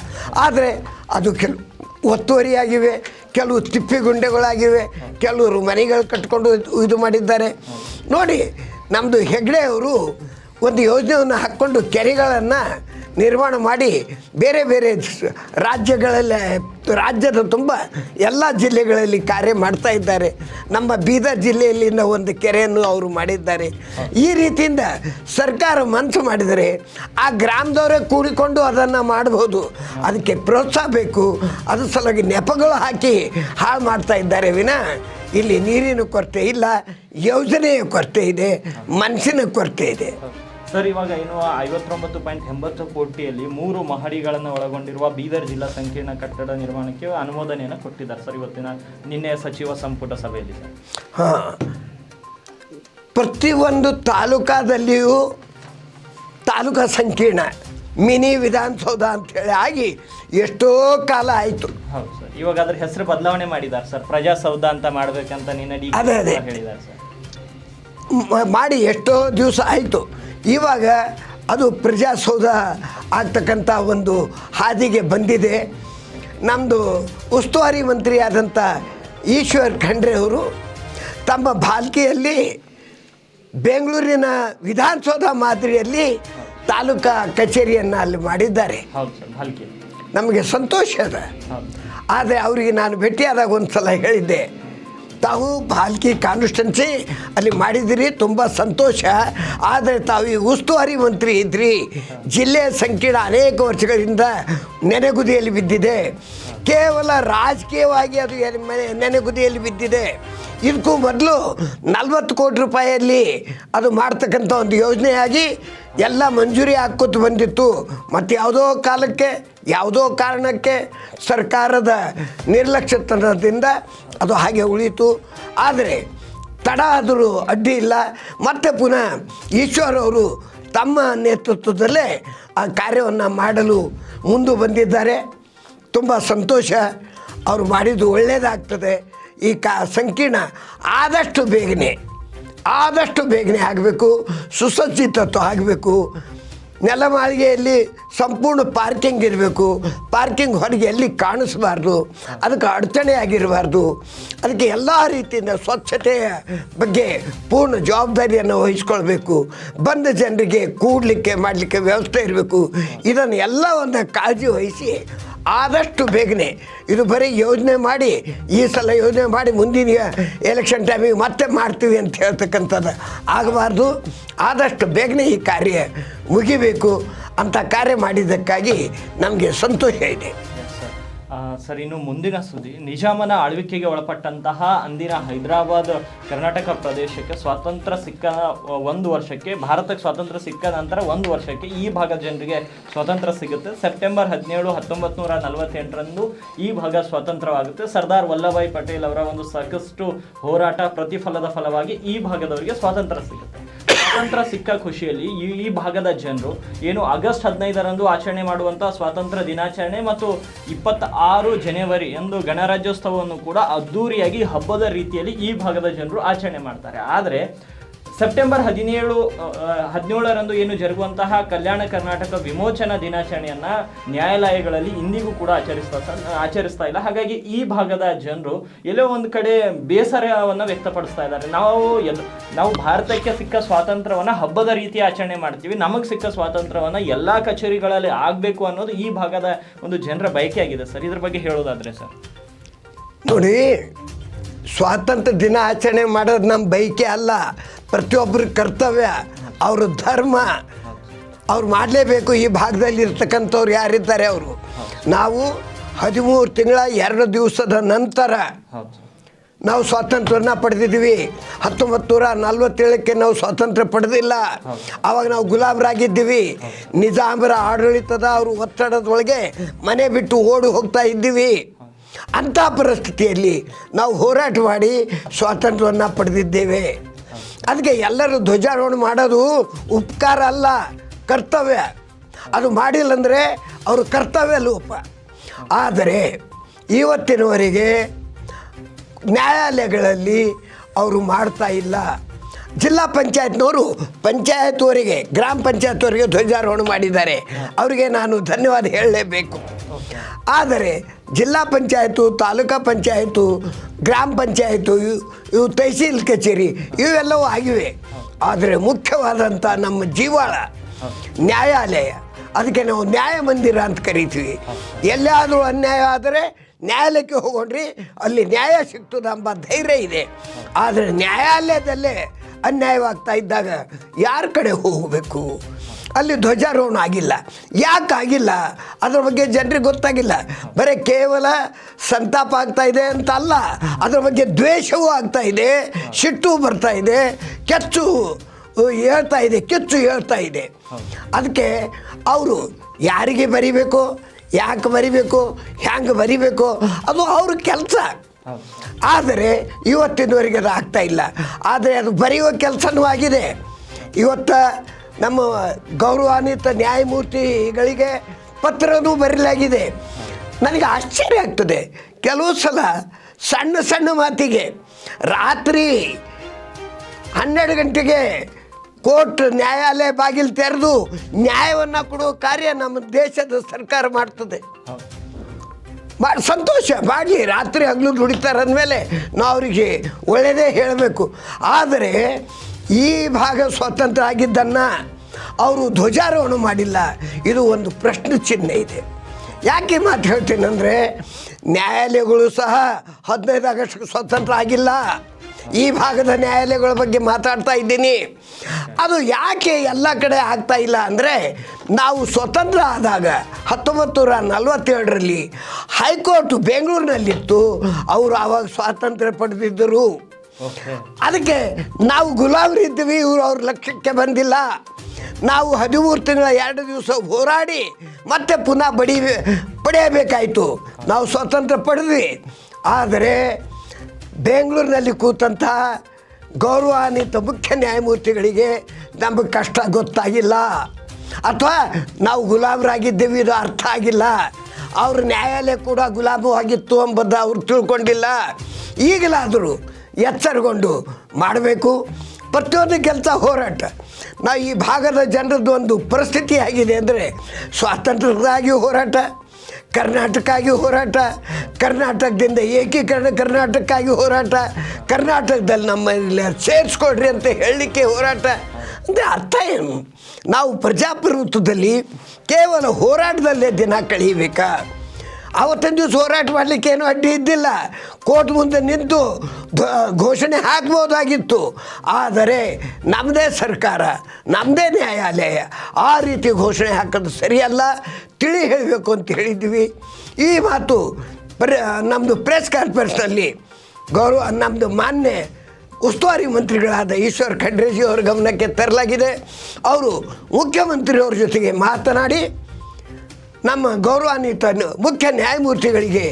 S2: ಆದರೆ ಅದು ಕೆಲವು ಒತ್ತುವರಿಯಾಗಿವೆ, ಕೆಲವು ತಿಪ್ಪಿಗುಂಡೆಗಳಾಗಿವೆ ಕೆಲವರು ಮನೆಗಳು ಕಟ್ಕೊಂಡು ಇದು ಮಾಡಿದ್ದಾರೆ. ನೋಡಿ ನಮ್ಮದು ಹೆಗ್ಡೆ ಅವರು ಒಂದು ಯೋಜನೆಯನ್ನು ಹಾಕ್ಕೊಂಡು ಕೆರೆಗಳನ್ನು ನಿರ್ಮಾಣ ಮಾಡಿ ಬೇರೆ ಬೇರೆ ರಾಜ್ಯಗಳಲ್ಲಿ, ರಾಜ್ಯದ ತುಂಬ ಎಲ್ಲ ಜಿಲ್ಲೆಗಳಲ್ಲಿ ಕಾರ್ಯ ಮಾಡ್ತಾ ಇದ್ದಾರೆ. ನಮ್ಮ ಬೀದರ್ ಜಿಲ್ಲೆಯಲ್ಲಿನ ಒಂದು ಕೆರೆಯನ್ನು ಅವರು ಮಾಡಿದ್ದಾರೆ. ಈ ರೀತಿಯಿಂದ ಸರ್ಕಾರ ಮನಸ್ಸು ಮಾಡಿದರೆ ಆ ಗ್ರಾಮದವರೇ ಕೂಡಿಕೊಂಡು ಅದನ್ನು ಮಾಡ್ಬೋದು. ಅದಕ್ಕೆ ಪ್ರೋತ್ಸಾಹ ಬೇಕು. ಅದ್ರ ಸಲುವಾಗಿ ನೆಪಗಳು ಹಾಕಿ ಹಾಳು ಮಾಡ್ತಾ ಇದ್ದಾರೆ ವಿನ ಇಲ್ಲಿ ನೀರಿನ ಕೊರತೆ ಇಲ್ಲ, ಯೋಜನೆಯ ಕೊರತೆ ಇದೆ, ಮನಸ್ಸಿನ ಕೊರತೆ ಇದೆ.
S1: ಸರ್ ಇವಾಗ ಏನು ಐವತ್ತೊಂಬತ್ತು ಪಾಯಿಂಟ್ ಎಂಬತ್ತು ಕೋಟಿಯಲ್ಲಿ ಮೂರು ಮಹಡಿಗಳನ್ನು ಒಳಗೊಂಡಿರುವ ಬೀದರ್ ಜಿಲ್ಲಾ ಸಂಕೀರ್ಣ ಕಟ್ಟಡ ನಿರ್ಮಾಣಕ್ಕೆ ಅನುಮೋದನೆಯನ್ನು ಕೊಟ್ಟಿದ್ದಾರೆ ಸರ್ ಇವತ್ತಿನ ನಿನ್ನೆ ಸಚಿವ ಸಂಪುಟ ಸಭೆಯಲ್ಲಿ ಸರ್.
S2: ಹಾಂ. ಪ್ರತಿಯೊಂದು ತಾಲೂಕಾದಲ್ಲಿಯೂ ತಾಲೂಕಾ ಸಂಕೀರ್ಣ ಮಿನಿ ವಿಧಾನಸೌಧ ಅಂಥೇಳಿ ಆಗಿ ಎಷ್ಟೋ ಕಾಲ ಆಯಿತು.
S1: ಹೌದು ಸರ್. ಇವಾಗ ಅದ್ರ ಹೆಸರು ಬದಲಾವಣೆ ಮಾಡಿದ್ದಾರೆ ಸರ್. ಪ್ರಜಾಸೌಧ ಅಂತ ಮಾಡಬೇಕಂತ ನಿನ್ನೆ ಡಿ
S2: ಅದೇ, ಅದೇ.
S1: ಹೇಳಿದ್ದಾರೆ ಸರ್.
S2: ಮ- ಮಾಡಿ ಎಷ್ಟೋ ದಿವಸ ಆಯಿತು. ಇವಾಗ ಅದು ಪ್ರಜಾಸೌಧ ಆಗ್ತಕ್ಕಂಥ ಒಂದು ಹಾದಿಗೆ ಬಂದಿದೆ. ನಮ್ಮದು ಉಸ್ತುವಾರಿ ಮಂತ್ರಿ ಆದಂಥ ಈಶ್ವರ್ ಖಂಡ್ರೆ ಅವರು ತಮ್ಮ ಬಾಲ್ಕಿಯಲ್ಲಿ ಬೆಂಗಳೂರಿನ ವಿಧಾನಸೌಧ ಮಾದರಿಯಲ್ಲಿ ತಾಲೂಕಾ ಕಚೇರಿಯನ್ನು ಅಲ್ಲಿ ಮಾಡಿದ್ದಾರೆ. ನಮಗೆ ಸಂತೋಷ ಅದ. ಆದರೆ ಅವರಿಗೆ ನಾನು ಭೇಟಿಯಾದಾಗ ಒಂದು ಸಲ ಹೇಳಿದ್ದೆ ತಾವು ಭಾಲ್ಕಿ ಕಾನ್ಸ್ಟೆನ್ಸಿ ಅಲ್ಲಿ ಮಾಡಿದಿರಿ, ತುಂಬ ಸಂತೋಷ. ಆದರೆ ತಾವು ಈ ಉಸ್ತುವಾರಿ ಮಂತ್ರಿ ಇದ್ರಿ. ಜಿಲ್ಲೆಯ ಸಂಕೀರ್ಣ ಅನೇಕ ವರ್ಷಗಳಿಂದ ನೆನೆಗುದಿಯಲ್ಲಿ ಬಿದ್ದಿದೆ. ಕೇವಲ ರಾಜಕೀಯವಾಗಿ ಅದು ನೆನೆಗುದಿಯಲ್ಲಿ ಬಿದ್ದಿದೆ. ಇದಕ್ಕೂ ಮೊದಲು ನಲ್ವತ್ತು ಕೋಟಿ ರೂಪಾಯಿಯಲ್ಲಿ ಅದು ಮಾಡ್ತಕ್ಕಂಥ ಒಂದು ಯೋಜನೆಯಾಗಿ ಎಲ್ಲ ಮಂಜೂರಿ ಹಾಕ್ಕೊತ ಬಂದಿತ್ತು. ಮತ್ತು ಯಾವುದೋ ಕಾಲಕ್ಕೆ ಯಾವುದೋ ಕಾರಣಕ್ಕೆ ಸರ್ಕಾರದ ನಿರ್ಲಕ್ಷ್ಯತನದಿಂದ ಅದು ಹಾಗೆ ಉಳಿತು ಆದರೆ ತಡ ಆದರೂ ಅಡ್ಡಿ ಇಲ್ಲ. ಮತ್ತೆ ಪುನಃ ಈಶ್ವರ್ ಅವರು ತಮ್ಮ ನೇತೃತ್ವದಲ್ಲೇ ಆ ಕಾರ್ಯವನ್ನು ಮಾಡಲು ಮುಂದೆ ಬಂದಿದ್ದಾರೆ. ತುಂಬ ಸಂತೋಷ. ಅವರು ಮಾಡಿದ್ದು ಒಳ್ಳೆಯದಾಗ್ತದೆ ಈ ಕಾ ಸಂಕೀರ್ಣ ಆದಷ್ಟು ಬೇಗನೆ ಆದಷ್ಟು ಬೇಗನೆ ಆಗಬೇಕು. ಸುಸಜ್ಜಿತತ್ವ ಆಗಬೇಕು. ನೆಲಮಾಳಿಗೆಯಲ್ಲಿ ಸಂಪೂರ್ಣ ಪಾರ್ಕಿಂಗ್ ಇರಬೇಕು. ಪಾರ್ಕಿಂಗ್ ಹೊರಗೆ ಎಲ್ಲಿ ಕಾಣಿಸಬಾರ್ದು, ಅದಕ್ಕೆ ಅಡಚಣೆ ಆಗಿರಬಾರ್ದು ಅದಕ್ಕೆ ಎಲ್ಲ ರೀತಿಯಿಂದ ಸ್ವಚ್ಛತೆಯ ಬಗ್ಗೆ ಪೂರ್ಣ ಜವಾಬ್ದಾರಿಯನ್ನು ವಹಿಸ್ಕೊಳ್ಬೇಕು. ಬಂದ ಜನರಿಗೆ ಕೂಡಲಿಕ್ಕೆ, ಮಾಡಲಿಕ್ಕೆ ವ್ಯವಸ್ಥೆ ಇರಬೇಕು. ಇದನ್ನು ಎಲ್ಲವನ್ನು ಕಾಳಜಿ ವಹಿಸಿ ಆದಷ್ಟು ಬೇಗನೆ ಇದು ಬರೀ ಯೋಜನೆ ಮಾಡಿ, ಈ ಸಲ ಯೋಜನೆ ಮಾಡಿ ಮುಂದಿನ ಎಲೆಕ್ಷನ್ ಟೈಮಿಗೆ ಮತ್ತೆ ಮಾಡ್ತೀವಿ ಅಂತ ಹೇಳ್ತಕ್ಕಂಥದ್ದು ಆಗಬಾರ್ದು. ಆದಷ್ಟು ಬೇಗನೆ ಈ ಕಾರ್ಯ ಮುಗಿಬೇಕು ಅಂತ ಕಾರ್ಯ ಮಾಡಿದ್ದಕ್ಕಾಗಿ ನಮಗೆ ಸಂತೋಷ ಇದೆ.
S1: ಸರ್, ಇನ್ನು ಮುಂದಿನ ಸುದ್ದಿ. ನಿಜಾಮನ ಆಳ್ವಿಕೆಗೆ ಒಳಪಟ್ಟಂತಹ ಅಂದಿನ ಹೈದರಾಬಾದ್ ಕರ್ನಾಟಕ ಪ್ರದೇಶಕ್ಕೆ ಸ್ವಾತಂತ್ರ್ಯ ಸಿಕ್ಕ ಒಂದು ವರ್ಷಕ್ಕೆ, ಭಾರತಕ್ಕೆ ಸ್ವಾತಂತ್ರ್ಯ ಸಿಕ್ಕ ನಂತರ ಒಂದು ವರ್ಷಕ್ಕೆ ಈ ಭಾಗದ ಜನರಿಗೆ ಸ್ವಾತಂತ್ರ್ಯ ಸಿಗುತ್ತೆ. ಸೆಪ್ಟೆಂಬರ್ ಹದಿನೇಳು ಹತ್ತೊಂಬತ್ತು ನೂರ ನಲವತ್ತೆಂಟರಂದು ಈ ಭಾಗ ಸ್ವಾತಂತ್ರ್ಯವಾಗುತ್ತೆ. ಸರ್ದಾರ್ ವಲ್ಲಭಾಯ್ ಪಟೇಲ್ ಅವರ ಒಂದು ಸಾಕಷ್ಟು ಹೋರಾಟ, ಪ್ರತಿಫಲದ ಫಲವಾಗಿ ಈ ಭಾಗದವರಿಗೆ ಸ್ವಾತಂತ್ರ್ಯ ಸಿಗುತ್ತೆ. ಸ್ವಾತಂತ್ರ್ಯ ಸಿಕ್ಕ ಖುಷಿಯಲ್ಲಿ ಈ ಈ ಭಾಗದ ಜನರು ಏನು ಆಗಸ್ಟ್ ಹದಿನೈದರಂದು ಆಚರಣೆ ಮಾಡುವಂಥ ಸ್ವಾತಂತ್ರ್ಯ ದಿನಾಚರಣೆ ಮತ್ತು ಇಪ್ಪತ್ತ ಆರು ಜನವರಿ ಎಂದು ಗಣರಾಜ್ಯೋತ್ಸವವನ್ನು ಕೂಡ ಅದ್ದೂರಿಯಾಗಿ ಹಬ್ಬದ ರೀತಿಯಲ್ಲಿ ಈ ಭಾಗದ ಜನರು ಆಚರಣೆ ಮಾಡ್ತಾರೆ. ಆದರೆ ಸೆಪ್ಟೆಂಬರ್ ಹದಿನೇಳು ಹದಿನೇಳರಂದು ಏನು ಜರುಗುವಂತಹ ಕಲ್ಯಾಣ ಕರ್ನಾಟಕ ವಿಮೋಚನಾ ದಿನಾಚರಣೆಯನ್ನ ನ್ಯಾಯಾಲಯಗಳಲ್ಲಿ ಇಂದಿಗೂ ಕೂಡ ಆಚರಿಸ್ತಾ ಆಚರಿಸ್ತಾ ಇಲ್ಲ. ಹಾಗಾಗಿ ಈ ಭಾಗದ ಜನರು ಎಲ್ಲೋ ಒಂದು ಕಡೆ ಬೇಸರವನ್ನು ವ್ಯಕ್ತಪಡಿಸ್ತಾ ಇದ್ದಾರೆ. ನಾವು ಎಲ್ ನಾವು ಭಾರತಕ್ಕೆ ಸಿಕ್ಕ ಸ್ವಾತಂತ್ರ್ಯವನ್ನ ಹಬ್ಬದ ರೀತಿ ಆಚರಣೆ ಮಾಡ್ತೀವಿ. ನಮಗೆ ಸಿಕ್ಕ ಸ್ವಾತಂತ್ರ್ಯವನ್ನ ಎಲ್ಲಾ ಕಚೇರಿಗಳಲ್ಲಿ ಆಗಬೇಕು ಅನ್ನೋದು ಈ ಭಾಗದ ಒಂದು ಜನರ ಬಯಕೆ ಆಗಿದೆ ಸರ್. ಇದ್ರ ಬಗ್ಗೆ ಹೇಳೋದಾದ್ರೆ ಸರ್.
S2: ನೋಡಿ ಸ್ವಾತಂತ್ರ್ಯ ದಿನ ಆಚರಣೆ ಮಾಡೋದು ನಮ್ಮ ಬೈಕೆ ಅಲ್ಲ. ಪ್ರತಿಯೊಬ್ಬರ ಕರ್ತವ್ಯ ಅವ್ರ ಧರ್ಮ. ಅವ್ರು ಮಾಡಲೇಬೇಕು ಈ ಭಾಗದಲ್ಲಿ ಇರ್ತಕ್ಕಂಥವ್ರು ಯಾರಿದ್ದಾರೆ ಅವರು? ನಾವು ಹದಿಮೂರು ತಿಂಗಳ ಎರಡು ದಿವಸದ ನಂತರ ನಾವು ಸ್ವಾತಂತ್ರ್ಯನ ಪಡೆದಿದ್ದೀವಿ. ಹತ್ತೊಂಬತ್ತು ನೂರ ನಲ್ವತ್ತೇಳಕ್ಕೆ ನಾವು ಸ್ವಾತಂತ್ರ್ಯ ಪಡೆದಿಲ್ಲ. ಆವಾಗ ನಾವು ಗುಲಾಮರಾಗಿದ್ದೀವಿ. ನಿಜಾಮರ ಆಡಳಿತದ ಅವರು ಒತ್ತಡದೊಳಗೆ ಮನೆ ಬಿಟ್ಟು ಓಡಿ ಹೋಗ್ತಾ ಇದ್ದೀವಿ. ಅಂಥ ಪರಿಸ್ಥಿತಿಯಲ್ಲಿ ನಾವು ಹೋರಾಟ ಮಾಡಿ ಸ್ವಾತಂತ್ರ್ಯವನ್ನು ಪಡೆದಿದ್ದೇವೆ. ಅದಕ್ಕೆ ಎಲ್ಲರೂ ಧ್ವಜಾರೋಹಣ ಮಾಡೋದು ಉಪಕಾರ ಅಲ್ಲ, ಕರ್ತವ್ಯ. ಅದು ಮಾಡಿಲ್ಲ ಅಂದರೆ ಅವರು ಕರ್ತವ್ಯ ಲೋಪ. ಆದರೆ ಇವತ್ತಿನವರೆಗೆ ನ್ಯಾಯಾಲಯಗಳಲ್ಲಿ ಅವರು ಮಾಡ್ತಾ ಇಲ್ಲ. ಜಿಲ್ಲಾ ಪಂಚಾಯತ್ನವರು ಪಂಚಾಯತ್ವರಿಗೆ, ಗ್ರಾಮ ಪಂಚಾಯತ್ವರಿಗೆ ಧ್ವಜಾರೋಹಣ ಮಾಡಿದ್ದಾರೆ. ಅವರಿಗೆ ನಾನು ಧನ್ಯವಾದ ಹೇಳಲೇಬೇಕು. ಆದರೆ ಜಿಲ್ಲಾ ಪಂಚಾಯತು ತಾಲೂಕಾ ಪಂಚಾಯತು ಗ್ರಾಮ ಪಂಚಾಯತು ಇವು ತಹಸೀಲ್ ಕಚೇರಿ, ಇವೆಲ್ಲವೂ ಆಗಿವೆ. ಆದರೆ ಮುಖ್ಯವಾದಂಥ ನಮ್ಮ ಜೀವಾಳ ನ್ಯಾಯಾಲಯ, ಅದಕ್ಕೆ ನಾವು ನ್ಯಾಯ ಮಂದಿರ ಅಂತ ಕರಿತೀವಿ. ಎಲ್ಲಾದರೂ ಅನ್ಯಾಯ ಆದರೆ ನ್ಯಾಯಾಲಯಕ್ಕೆ ಹೋಗೋಣ್ರಿ ಅಲ್ಲಿ ನ್ಯಾಯ ಸಿಗ್ತದೆ ಎಂಬ ಧೈರ್ಯ ಇದೆ. ಆದರೆ ನ್ಯಾಯಾಲಯದಲ್ಲೇ ಅನ್ಯಾಯವಾಗ್ತಾ ಇದ್ದಾಗ ಯಾರ ಕಡೆ ಹೋಗಬೇಕು? ಅಲ್ಲಿ ಧ್ವಜಾರೋಹಣ ಆಗಿಲ್ಲ. ಯಾಕೆ ಆಗಿಲ್ಲ? ಅದ್ರ ಬಗ್ಗೆ ಜನರಿಗೆ ಗೊತ್ತಾಗಿಲ್ಲ. ಬರೀ ಕೇವಲ ಸಂತಾಪ ಆಗ್ತಾ ಇದೆ ಅಂತ ಅಲ್ಲ. ಅದ್ರ ಬಗ್ಗೆ ದ್ವೇಷವೂ ಆಗ್ತಾ ಇದೆ. ಸಿಟ್ಟು ಬರ್ತಾ ಇದೆ. ಕೆಚ್ಚು ಹೇಳ್ತಾ ಇದೆ. ಕೆಚ್ಚು ಹೇಳ್ತಾ ಇದೆ. ಅದಕ್ಕೆ ಅವರು ಯಾರಿಗೆ ಬರಿಬೇಕು? ಯಾಕೆ ಬರಿಬೇಕು? ಹ್ಯಾಂಗೆ ಬರಿಬೇಕು? ಅದು ಅವ್ರ ಕೆಲಸ. ಆದರೆ ಇವತ್ತಿನವರೆಗೆ ಅದು ಆಗ್ತಾ ಇಲ್ಲ. ಆದರೆ ಅದು ಬರೆಯುವ ಕೆಲಸನೂ ಆಗಿದೆ. ಇವತ್ತು ನಮ್ಮ ಗೌರವಾನ್ವಿತ ನ್ಯಾಯಮೂರ್ತಿಗಳಿಗೆ ಪತ್ರನೂ ಬರೀಲಾಗಿದೆ. ನನಗೆ ಆಶ್ಚರ್ಯ ಆಗ್ತದೆ. ಕೆಲವು ಸಲ ಸಣ್ಣ ಸಣ್ಣ ಮಾತಿಗೆ ರಾತ್ರಿ ಹನ್ನೆರಡು ಗಂಟೆಗೆ ಕೋರ್ಟ್ ನ್ಯಾಯಾಲಯ ಬಾಗಿಲು ತೆರೆದು ನ್ಯಾಯವನ್ನು ಕೊಡುವ ಕಾರ್ಯ ನಮ್ಮ ದೇಶದ ಸರ್ಕಾರ ಮಾಡ್ತದೆ. ಮಾಡಿ ಸಂತೋಷ. ಬಾಡಲಿ ರಾತ್ರಿ ಹಗಲು ದುಡಿತಾರೆ ಅಂದಮೇಲೆ ನಾವು ಅವರಿಗೆ ಒಳ್ಳೆಯದೇ ಹೇಳಬೇಕು. ಆದರೆ ಈ ಭಾಗ ಸ್ವತಂತ್ರ ಆಗಿದ್ದನ್ನು ಅವರು ಧ್ವಜಾರೋಹಣ ಮಾಡಿಲ್ಲ. ಇದು ಒಂದು ಪ್ರಶ್ನೆ ಚಿಹ್ನೆ ಇದೆ. ಯಾಕೆ ಮಾತು ಹೇಳ್ತೀನಿ ಅಂದರೆ ನ್ಯಾಯಾಲಯಗಳು ಸಹ ಹದಿನೈದು ಆಗಸ್ಟ್ ಸ್ವತಂತ್ರ ಆಗಿಲ್ಲ. ಈ ಭಾಗದ ನ್ಯಾಯಾಲಯಗಳ ಬಗ್ಗೆ ಮಾತಾಡ್ತಾ ಇದ್ದೀನಿ. ಅದು ಯಾಕೆ ಎಲ್ಲ ಕಡೆ ಆಗ್ತಾ ಇಲ್ಲ ಅಂದರೆ ನಾವು ಸ್ವತಂತ್ರ ಆದಾಗ ಹತ್ತೊಂಬತ್ತು ನೂರ ನಲವತ್ತೇಳರಲ್ಲಿ ಹೈಕೋರ್ಟ್ ಬೆಂಗಳೂರಿನಲ್ಲಿತ್ತು. ಅವರು ಆವಾಗ ಸ್ವಾತಂತ್ರ್ಯ ಪಡೆದಿದ್ದರು. ಅದಕ್ಕೆ ನಾವು ಗುಲಾಮರಿದ್ದೀವಿ ಇವರು ಅವ್ರ ಲಕ್ಷ್ಯಕ್ಕೆ ಬಂದಿಲ್ಲ. ನಾವು ಹದಿಮೂರು ತಿಂಗಳ ಎರಡು ದಿವಸ ಹೋರಾಡಿ ಮತ್ತೆ ಪುನಃ ಬಡಿ ಪಡೆಯಬೇಕಾಯಿತು ನಾವು ಸ್ವಾತಂತ್ರ್ಯ ಪಡೆದ್ವಿ. ಆದರೆ ಬೆಂಗಳೂರಿನಲ್ಲಿ ಕೂತಂಥ ಗೌರವಾನ್ವಿತ ಮುಖ್ಯ ನ್ಯಾಯಮೂರ್ತಿಗಳಿಗೆ ನಮಗೆ ಕಷ್ಟ ಗೊತ್ತಾಗಿಲ್ಲ. ಅಥವಾ ನಾವು ಗುಲಾಬರಾಗಿದ್ದೇವೆ ಇದು ಅರ್ಥ ಆಗಿಲ್ಲ. ಅವ್ರ ನ್ಯಾಯಾಲಯ ಕೂಡ ಗುಲಾಮವಾಗಿತ್ತು ಎಂಬುದು ಅವ್ರು ತಿಳ್ಕೊಂಡಿಲ್ಲ. ಈಗಲಾದರೂ ಎಚ್ಚರಗೊಂಡು ಮಾಡಬೇಕು. ಪ್ರತಿಯೊಂದು ಕೆಲಸ ಹೋರಾಟ. ನಾವು ಈ ಭಾಗದ ಜನರದ್ದು ಒಂದು ಪರಿಸ್ಥಿತಿ ಆಗಿದೆ ಅಂದರೆ ಸ್ವಾತಂತ್ರ್ಯಕ್ಕಾಗಿ ಹೋರಾಟ. ಕರ್ನಾಟಕಕ್ಕಾಗಿ ಹೋರಾಟ, ಕರ್ನಾಟಕದಿಂದ ಏಕೀಕರಣ ಕರ್ನಾಟಕಕ್ಕಾಗಿ ಹೋರಾಟ, ಕರ್ನಾಟಕದಲ್ಲಿ ನಮ್ಮಲ್ಲಿ ಸೇರಿಸ್ಕೊಡ್ರಿ ಅಂತ ಹೇಳಲಿಕ್ಕೆ ಹೋರಾಟ. ಅಂದರೆ ಅರ್ಥ ಏನು? ನಾವು ಪ್ರಜಾಪ್ರಭುತ್ವದಲ್ಲಿ ಕೇವಲ ಹೋರಾಟದಲ್ಲೇ ದಿನ ಕಳೀಬೇಕಾ ಅವತ್ತಿನ ದಿವಸ ಹೋರಾಟ ಮಾಡಲಿಕ್ಕೆ ಏನು ಅಡ್ಡಿ ಇದ್ದಿಲ್ಲ. ಕೋರ್ಟ್ ಮುಂದೆ ನಿಂತು ಘೋಷಣೆ ಹಾಕ್ಬೋದಾಗಿತ್ತು. ಆದರೆ ನಮ್ಮದೇ ಸರ್ಕಾರ ನಮ್ಮದೇ ನ್ಯಾಯಾಲಯ ಆ ರೀತಿ ಘೋಷಣೆ ಹಾಕೋದು ಸರಿಯಲ್ಲ. ತಿಳಿ ಹೇಳಬೇಕು ಅಂತ ಹೇಳಿದ್ವಿ. ಈ ಮಾತು ಪ್ರ ನಮ್ಮದು ಪ್ರೆಸ್ ಕಾನ್ಫರೆನ್ಸ್ನಲ್ಲಿ ಗೌರವ ನಮ್ಮದು ಮಾನ್ಯ ಉಸ್ತುವಾರಿ ಮಂತ್ರಿಗಳಾದ ಈಶ್ವರ್ ಖಂಡ್ರೇಜಿ ಅವರ ಗಮನಕ್ಕೆ ತರಲಾಗಿದೆ. ಅವರು ಮುಖ್ಯಮಂತ್ರಿಯವ್ರ ಜೊತೆಗೆ ಮಾತನಾಡಿ ನಮ್ಮ ಗೌರವಾನ್ವಿತ ಮುಖ್ಯ ನ್ಯಾಯಮೂರ್ತಿಗಳಿಗೆ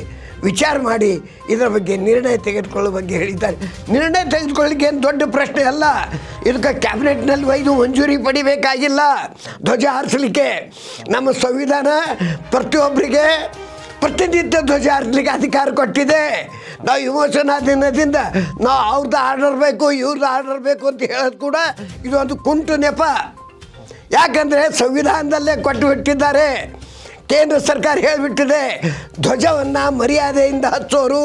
S2: ವಿಚಾರ ಮಾಡಿ ಇದರ ಬಗ್ಗೆ ನಿರ್ಣಯ ತೆಗೆದುಕೊಳ್ಳೋ ಬಗ್ಗೆ ಹೇಳಿದ್ದಾರೆ. ನಿರ್ಣಯ ತೆಗೆದುಕೊಳ್ಳಿಕ್ಕೆ ಏನು ದೊಡ್ಡ ಪ್ರಶ್ನೆ ಅಲ್ಲ. ಇದಕ್ಕೆ ಕ್ಯಾಬಿನೆಟ್ನಲ್ಲಿ ಒಯ್ದು ಮಂಜೂರಿ ಪಡಿಬೇಕಾಗಿಲ್ಲ. ಧ್ವಜ ಹಾರಿಸಲಿಕ್ಕೆ ನಮ್ಮ ಸಂವಿಧಾನ ಪ್ರತಿಯೊಬ್ಬರಿಗೆ ಪ್ರತಿನಿತ್ಯ ಧ್ವಜ ಹಾರಿಸಲಿಕ್ಕೆ ಅಧಿಕಾರ ಕೊಟ್ಟಿದೆ. ನಾವು ವಿಮೋಚನಾಧೀನದಿಂದ ನಾವು ಅವ್ರದ್ದು ಆರ್ಡರ್ ಬೇಕು, ಇವ್ರದ್ದು ಆರ್ಡರ್ ಬೇಕು ಅಂತ ಹೇಳೋದು ಕೂಡ ಇದೊಂದು ಕುಂಟು ನೆಪ. ಯಾಕಂದರೆ ಸಂವಿಧಾನದಲ್ಲೇ ಕೊಟ್ಟು ಬಿಟ್ಟಿದ್ದಾರೆ. ಕೇಂದ್ರ ಸರ್ಕಾರ ಹೇಳಿಬಿಟ್ಟಿದೆ, ಧ್ವಜವನ್ನು ಮರ್ಯಾದೆಯಿಂದ ಹಚ್ಚೋರು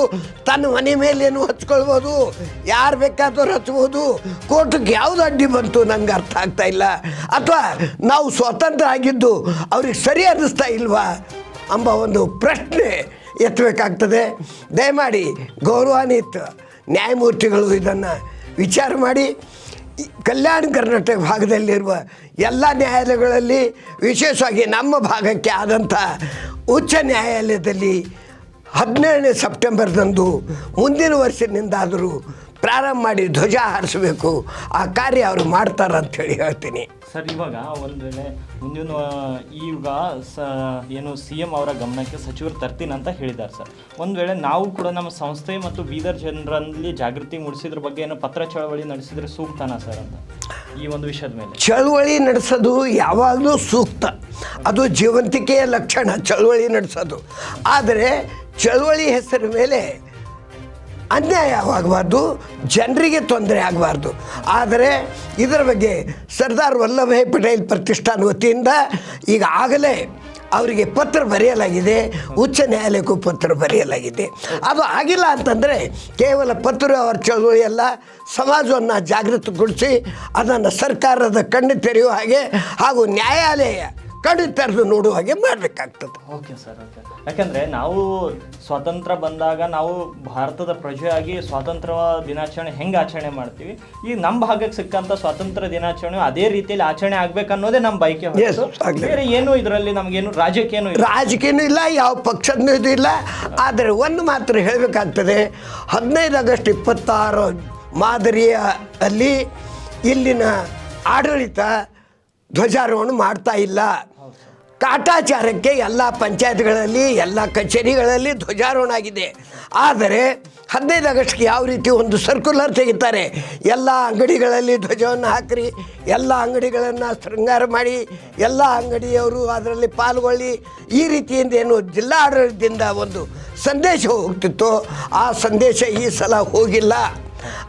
S2: ತನ್ನ ಮನೆ ಮೇಲೇನು ಹಚ್ಕೊಳ್ಬೋದು, ಯಾರು ಬೇಕಾದವ್ರು ಹಚ್ಬೋದು, ಕೋರ್ಟ್ಗೆ ಯಾವುದು ಅಡ್ಡಿ ಬಂತು ನಂಗೆ ಅರ್ಥ ಆಗ್ತಾ ಇಲ್ಲ. ಅಥವಾ ನಾವು ಸ್ವತಂತ್ರ ಆಗಿದ್ದು ಅವ್ರಿಗೆ ಸರಿ ಅನ್ನಿಸ್ತಾ ಇಲ್ವಾ ಅಂಬ ಒಂದು ಪ್ರಶ್ನೆ ಎತ್ತಬೇಕಾಗ್ತದೆ ದಯಮಾಡಿ ಗೌರವಾನ್ವಿತ ನ್ಯಾಯಮೂರ್ತಿಗಳು ಇದನ್ನು ವಿಚಾರ ಮಾಡಿ. ಕಲ್ಯಾಣ ಕರ್ನಾಟಕ ಭಾಗದಲ್ಲಿರುವ ಎಲ್ಲ ನ್ಯಾಯಾಲಯಗಳಲ್ಲಿ ವಿಶೇಷವಾಗಿ ನಮ್ಮ ಭಾಗಕ್ಕೆ ಆದಂಥ ಉಚ್ಚ ನ್ಯಾಯಾಲಯದಲ್ಲಿ ಹದಿನೇಳನೇ ಸೆಪ್ಟೆಂಬರ್ದಂದು ಮುಂದಿನ ವರ್ಷದಿಂದಾದರೂ ಪ್ರಾರಂಭ ಮಾಡಿ ಧ್ವಜ ಹಾರಿಸಬೇಕು. ಆ ಕಾರ್ಯ ಅವರು ಅಂತ ಹೇಳಿ ಹೇಳ್ತೀನಿ.
S1: ಸರ್ ಇವಾಗ ಒಂದು ವೇಳೆ ಮುಂದಿನ ಈಗ ಸ ಏನು ಸಿ ಎಂ ಅವರ ಗಮನಕ್ಕೆ ಸಚಿವರು ತರ್ತೀನಿ ಅಂತ ಹೇಳಿದ್ದಾರೆ ಸರ್. ಒಂದು ವೇಳೆ ನಾವು ಕೂಡ ನಮ್ಮ ಸಂಸ್ಥೆ ಮತ್ತು ಬೀದರ್ ಜನರಲ್ಲಿ ಜಾಗೃತಿ ಮೂಡಿಸಿದ್ರ ಬಗ್ಗೆ ಏನೋ ಪತ್ರ ಚಳವಳಿ ನಡೆಸಿದ್ರೆ ಸೂಕ್ತನಾ ಸರ್ ಅಂತ? ಈ ಒಂದು ವಿಷಯದ ಮೇಲೆ.
S2: ಚಳವಳಿ ನಡೆಸೋದು ಯಾವಾಗಲೂ ಸೂಕ್ತ. ಅದು ಜೀವಂತಿಕೆಯ ಲಕ್ಷಣ ಚಳವಳಿ ನಡೆಸೋದು. ಆದರೆ ಚಳವಳಿ ಹೆಸರ ಮೇಲೆ ಅನ್ಯಾಯ ಆಗಬಾರ್ದು, ಜನರಿಗೆ ತೊಂದರೆ ಆಗಬಾರ್ದು. ಆದರೆ ಇದರ ಬಗ್ಗೆ ಸರ್ದಾರ್ ವಲ್ಲಭಾಯ್ ಪಟೇಲ್ ಪ್ರತಿಷ್ಠಾನ ವತಿಯಿಂದ ಈಗ ಆಗಲೇ ಅವರಿಗೆ ಪತ್ರ ಬರೆಯಲಾಗಿದೆ, ಉಚ್ಚ ನ್ಯಾಯಾಲಯಕ್ಕೂ ಪತ್ರ ಬರೆಯಲಾಗಿದೆ. ಅದು ಆಗಿಲ್ಲ ಅಂತಂದರೆ ಕೇವಲ ಪತ್ರ ಅವರ ಚಳುವಳಿಯಲ್ಲ ಸಮಾಜವನ್ನು ಜಾಗೃತಗೊಳಿಸಿ, ಅದನ್ನು ಸರ್ಕಾರದ ಕಣ್ಣು ತೆರೆಯುವ ಹಾಗೆ ಹಾಗೂ ನ್ಯಾಯಾಲಯ ತೆರೆದು ನೋಡುವ ಹಾಗೆ ಮಾಡಬೇಕಾಗ್ತದೆ.
S1: ಓಕೆ ಸರ್ ಓಕೆ ಯಾಕಂದ್ರೆ ನಾವು ಸ್ವಾತಂತ್ರ್ಯ ಬಂದಾಗ ನಾವು ಭಾರತದ ಪ್ರಜೆಯಾಗಿ ಸ್ವಾತಂತ್ರ್ಯ ದಿನಾಚರಣೆ ಹೆಂಗೆ ಆಚರಣೆ ಮಾಡ್ತೀವಿ? ಈ ನಮ್ಮ ಭಾಗಕ್ಕೆ ಸಿಕ್ಕಂಥ ಸ್ವಾತಂತ್ರ್ಯ ದಿನಾಚರಣೆ ಅದೇ ರೀತಿಯಲ್ಲಿ ಆಚರಣೆ ಆಗಬೇಕು ಅನ್ನೋದೇ ನಮ್ಮ
S2: ಬೈಕೆ
S1: ಬೇರೆ ಏನು ಇದರಲ್ಲಿ ನಮಗೇನು ರಾಜಕೀಯನೂ ಇಲ್ಲ.
S2: ರಾಜಕೀಯನೂ ಇಲ್ಲ ಯಾವ ಪಕ್ಷದೂ ಇದು ಇಲ್ಲ. ಆದರೆ ಒಂದು ಮಾತ್ರ ಹೇಳಬೇಕಾಗ್ತದೆ ಹದಿನೈದು ಆಗಸ್ಟ್ ಇಪ್ಪತ್ತಾರು ಮಾದರಿಯ ಅಲ್ಲಿ ಇಲ್ಲಿನ ಆಡಳಿತ ಧ್ವಜಾರೋಹಣ ಮಾಡ್ತಾ ಇಲ್ಲ. ಕಾಟಾಚಾರಕ್ಕೆ ಎಲ್ಲ ಪಂಚಾಯತ್ಗಳಲ್ಲಿ, ಎಲ್ಲ ಕಚೇರಿಗಳಲ್ಲಿ ಧ್ವಜಾರೋಹಣ ಆಗಿದೆ. ಆದರೆ ಹದಿನೈದು ಆಗಸ್ಟ್ಗೆ ಯಾವ ರೀತಿ ಒಂದು ಸರ್ಕ್ಯುಲರ್ ತೆಗಿತಾರೆ? ಎಲ್ಲ ಅಂಗಡಿಗಳಲ್ಲಿ ಧ್ವಜವನ್ನು ಹಾಕಿರಿ, ಎಲ್ಲ ಅಂಗಡಿಗಳನ್ನು ಶೃಂಗಾರ ಮಾಡಿ, ಎಲ್ಲ ಅಂಗಡಿಯವರು ಅದರಲ್ಲಿ ಪಾಲ್ಗೊಳ್ಳಿ. ಈ ರೀತಿಯಿಂದ ಏನು ಜಿಲ್ಲಾ ಆಡಳಿತದಿಂದ ಒಂದು ಸಂದೇಶ ಹೋಗ್ತಿತ್ತು. ಆ ಸಂದೇಶ ಈ ಸಲ ಹೋಗಿಲ್ಲ.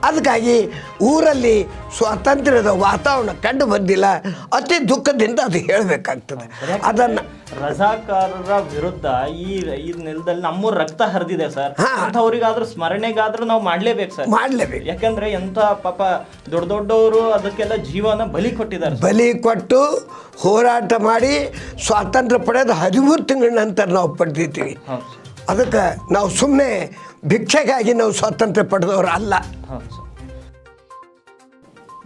S2: ಅದಕ್ಕಾಗಿ ಊರಲ್ಲಿ ಸ್ವಾತಂತ್ರ್ಯದ ವಾತಾವರಣ ಕಂಡು ಬಂದಿಲ್ಲ. ಅತಿ ದುಃಖದಿಂದ ಅದು ಹೇಳಬೇಕಾಗ್ತದೆ. ಅದನ್ನು
S1: ರಜಾಕಾರರ ವಿರುದ್ಧ ಈ ಈ ನೆಲದಲ್ಲಿ ನಮ್ಮ ರಕ್ತ ಹರಿದಿದೆ ಸರ್. ಅಂಥವ್ರಿಗಾದ್ರೂ ಸ್ಮರಣೆಗಾದ್ರೂ ನಾವು ಮಾಡಲೇಬೇಕು ಸರ್.
S2: ಮಾಡಲೇಬೇಕು.
S1: ಯಾಕಂದ್ರೆ ಎಂಥ ಪಾಪ ದೊಡ್ಡ ದೊಡ್ಡವರು ಅದಕ್ಕೆಲ್ಲ ಜೀವನ ಬಲಿ ಕೊಟ್ಟಿದ್ದಾರೆ.
S2: ಬಲಿ ಕೊಟ್ಟು ಹೋರಾಟ ಮಾಡಿ ಸ್ವಾತಂತ್ರ್ಯ ಪಡೆದ ಹದಿಮೂರು ತಿಂಗಳ ನಂತರ ನಾವು ಪಡೆದಿದ್ದೀವಿ. ಅದಕ್ಕೆ ನಾವು ಸುಮ್ಮನೆ ಭಿಕ್ಷೆಗಾಗಿ ನಾವು ಸ್ವಾತಂತ್ರ್ಯ ಪಡೆದವರು ಅಲ್ಲ.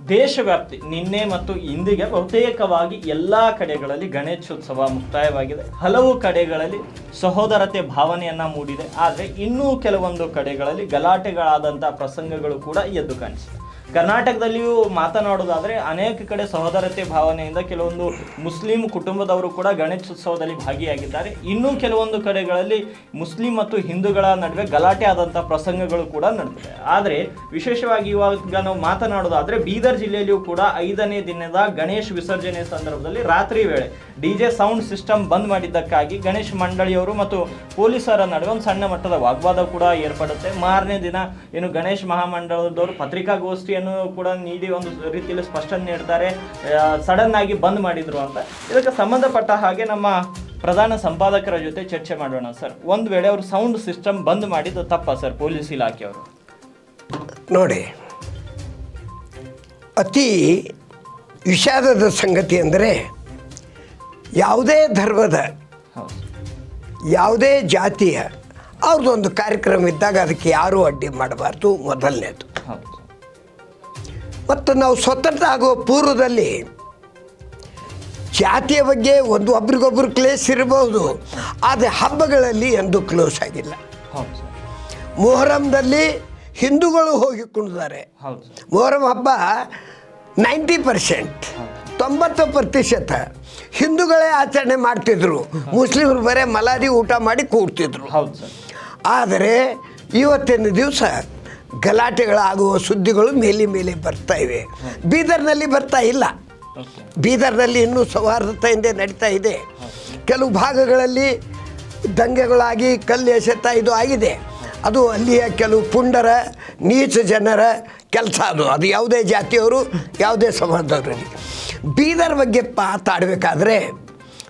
S1: ದೇಶವ್ಯಾಪ್ತಿ ನಿನ್ನೆ ಮತ್ತು ಇಂದಿಗೆ ಬಹುತೇಕವಾಗಿ ಎಲ್ಲ ಕಡೆಗಳಲ್ಲಿ ಗಣೇಶೋತ್ಸವ ಮುಕ್ತಾಯವಾಗಿದೆ. ಹಲವು ಕಡೆಗಳಲ್ಲಿ ಸಹೋದರತೆ ಭಾವನೆಯನ್ನ ಮೂಡಿದೆ. ಆದರೆ ಇನ್ನೂ ಕೆಲವೊಂದು ಕಡೆಗಳಲ್ಲಿ ಗಲಾಟೆಗಳಾದಂಥ ಪ್ರಸಂಗಗಳು ಕೂಡ ಎದ್ದು ಕಾಣಿಸಿದೆ. ಕರ್ನಾಟಕದಲ್ಲಿಯೂ ಮಾತನಾಡೋದಾದರೆ ಅನೇಕ ಕಡೆ ಸಹೋದರತೆ ಭಾವನೆಯಿಂದ ಕೆಲವೊಂದು ಮುಸ್ಲಿಂ ಕುಟುಂಬದವರು ಕೂಡ ಗಣೇಶೋತ್ಸವದಲ್ಲಿ ಭಾಗಿಯಾಗಿದ್ದಾರೆ. ಇನ್ನೂ ಕೆಲವೊಂದು ಕಡೆಗಳಲ್ಲಿ ಮುಸ್ಲಿಂ ಮತ್ತು ಹಿಂದೂಗಳ ನಡುವೆ ಗಲಾಟೆ ಆದಂಥ ಪ್ರಸಂಗಗಳು ಕೂಡ ನಡೆದಿದೆ. ಆದರೆ ವಿಶೇಷವಾಗಿ ಇವಾಗ ನಾವು ಮಾತನಾಡೋದಾದರೆ ಬೀದರ್ ಜಿಲ್ಲೆಯಲ್ಲಿಯೂ ಕೂಡ ಐದನೇ ದಿನದ ಗಣೇಶ್ ವಿಸರ್ಜನೆ ಸಂದರ್ಭದಲ್ಲಿ ರಾತ್ರಿ ವೇಳೆ ಡಿಜೆ ಸೌಂಡ್ ಸಿಸ್ಟಮ್ ಬಂದ್ ಮಾಡಿದ್ದಕ್ಕಾಗಿ ಗಣೇಶ್ ಮಂಡಳಿಯವರು ಮತ್ತು ಪೊಲೀಸರ ನಡುವೆ ಒಂದು ಸಣ್ಣ ಮಟ್ಟದ ವಾಗ್ವಾದ ಕೂಡ ಏರ್ಪಡುತ್ತೆ. ಮಾರನೇ ದಿನ ಏನು ಗಣೇಶ್ ಮಹಾಮಂಡಲದವರು ಪತ್ರಿಕಾಗೋಷ್ಠಿಯನ್ನು ಕೂಡ ನೀಡಿ ಒಂದು ರೀತಿಯಲ್ಲಿ ಸ್ಪಷ್ಟನೆ ನೀಡ್ತಾರೆ. ಸಡನ್ ಆಗಿ ಬಂದ್ ಮಾಡಿದ್ರು ಅಂತ. ಇದಕ್ಕೆ ಸಂಬಂಧಪಟ್ಟ ಹಾಗೆ ನಮ್ಮ ಪ್ರಧಾನ ಸಂಪಾದಕರ ಜೊತೆ ಚರ್ಚೆ ಮಾಡೋಣ ಸರ್. ಒಂದು ವೇಳೆ ಅವರು ಸೌಂಡ್ ಸಿಸ್ಟಮ್ ಬಂದ್ ಮಾಡಿದ್ದು ತಪ್ಪ ಸರ್ ಪೊಲೀಸ್ ಇಲಾಖೆಯವರು?
S2: ನೋಡಿ ಅತಿ ವಿಷಾದದ ಸಂಗತಿ ಅಂದರೆ ಯಾವುದೇ ಧರ್ಮದ ಯಾವುದೇ ಜಾತಿಯ ಅವ್ರದ್ದೊಂದು ಕಾರ್ಯಕ್ರಮ ಇದ್ದಾಗ ಅದಕ್ಕೆ ಯಾರೂ ಅಡ್ಡಿ ಮಾಡಬಾರ್ದು ಮೊದಲನೇದು. ಮತ್ತು ನಾವು ಸ್ವತಂತ್ರ ಆಗುವ ಪೂರ್ವದಲ್ಲಿ ಜಾತಿಯ ಬಗ್ಗೆ ಒಂದು ಒಬ್ರಿಗೊಬ್ರು ಕ್ಲೇಸ್ ಇರಬಹುದು ಆದರೆ ಹಬ್ಬಗಳಲ್ಲಿ ಎಂದು ಕ್ಲೋಸ್ ಆಗಿಲ್ಲ. ಮೊಹರಂದಲ್ಲಿ ಹಿಂದೂಗಳು ಹೋಗಿ ಕುಣಿದಾರೆ. ಮೊಹರಂ ಹಬ್ಬ ನೈಂಟಿ ಪರ್ಸೆಂಟ್ ತೊಂಬತ್ತು ಪ್ರತಿಶತ ಹಿಂದೂಗಳೇ ಆಚರಣೆ ಮಾಡ್ತಿದ್ರು. ಮುಸ್ಲಿಮರು ಬರೇ ಮಲಾದಿ ಊಟ ಮಾಡಿ ಕೂಡ್ತಿದ್ರು. ಆದರೆ ಇವತ್ತಿನ ದಿವಸ ಗಲಾಟೆಗಳಾಗುವ ಸುದ್ದಿಗಳು ಮೇಲೆ ಮೇಲೆ ಬರ್ತಾ ಇವೆ. ಬೀದರ್ನಲ್ಲಿ ಬರ್ತಾ ಇಲ್ಲ. ಬೀದರ್ನಲ್ಲಿ ಇನ್ನೂ ಸೌಹಾರ್ದತೆಯಿಂದ ನಡೀತಾ ಇದೆ. ಕೆಲವು ಭಾಗಗಳಲ್ಲಿ ದಂಗೆಗಳಾಗಿ ಕಲ್ಲು ಎಸೆತಾ ಇದು ಆಗಿದೆ. ಅದು ಅಲ್ಲಿಯ ಕೆಲವು ಪುಂಡರ, ನೀಚ ಜನರ ಕೆಲಸ ಅದು. ಅದು ಯಾವುದೇ ಜಾತಿಯವರು, ಯಾವುದೇ ಸಮಾಜದವರಲ್ಲಿ ಬೀದರ್ ಬಗ್ಗೆ ಮಾತಾಡಬೇಕಾದ್ರೆ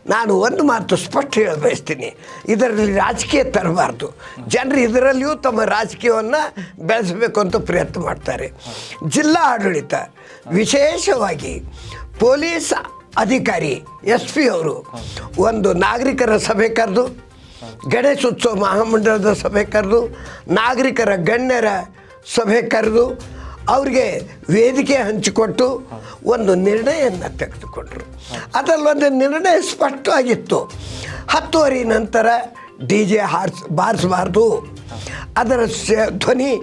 S2: ನಾನು ಒಂದು ಮಾತು ಸ್ಪಷ್ಟ ಹೇಳ ಬಯಸ್ತೀನಿ ಇದರಲ್ಲಿ ರಾಜಕೀಯ ತರಬಾರ್ದು. ಜನರು ಇದರಲ್ಲಿಯೂ ತಮ್ಮ ರಾಜಕೀಯವನ್ನು ಬೆಳೆಸಬೇಕು ಅಂತ ಪ್ರಯತ್ನ ಮಾಡ್ತಾರೆ. ಜಿಲ್ಲಾ ಆಡಳಿತ, ವಿಶೇಷವಾಗಿ ಪೊಲೀಸ್ ಅಧಿಕಾರಿ ಎಸ್ ಪಿ ಅವರು ಒಂದು ನಾಗರಿಕರ ಸಭೆ ಕರೆದು ಗಣೇಶೋತ್ಸವ ಮಹಾಮಂಡಲದ ಸಭೆ ಕರೆದು, ನಾಗರಿಕರ ಗಣ್ಯರ ಸಭೆ ಕರೆದು ಅವ್ರಿಗೆ ವೇದಿಕೆ ಹಂಚಿಕೊಟ್ಟು ಒಂದು ನಿರ್ಣಯವನ್ನು ತೆಗೆದುಕೊಂಡರು. ಅದರಲ್ಲಿ ಒಂದು ನಿರ್ಣಯ ಸ್ಪಷ್ಟವಾಗಿತ್ತು. ಹತ್ತುವರೆ ನಂತರ ಡಿ ಜೆ ಹಾರ್ಸ್, ಬಾರಿಸಬಾರ್ದು. ಅದರ ಧ್ವನಿ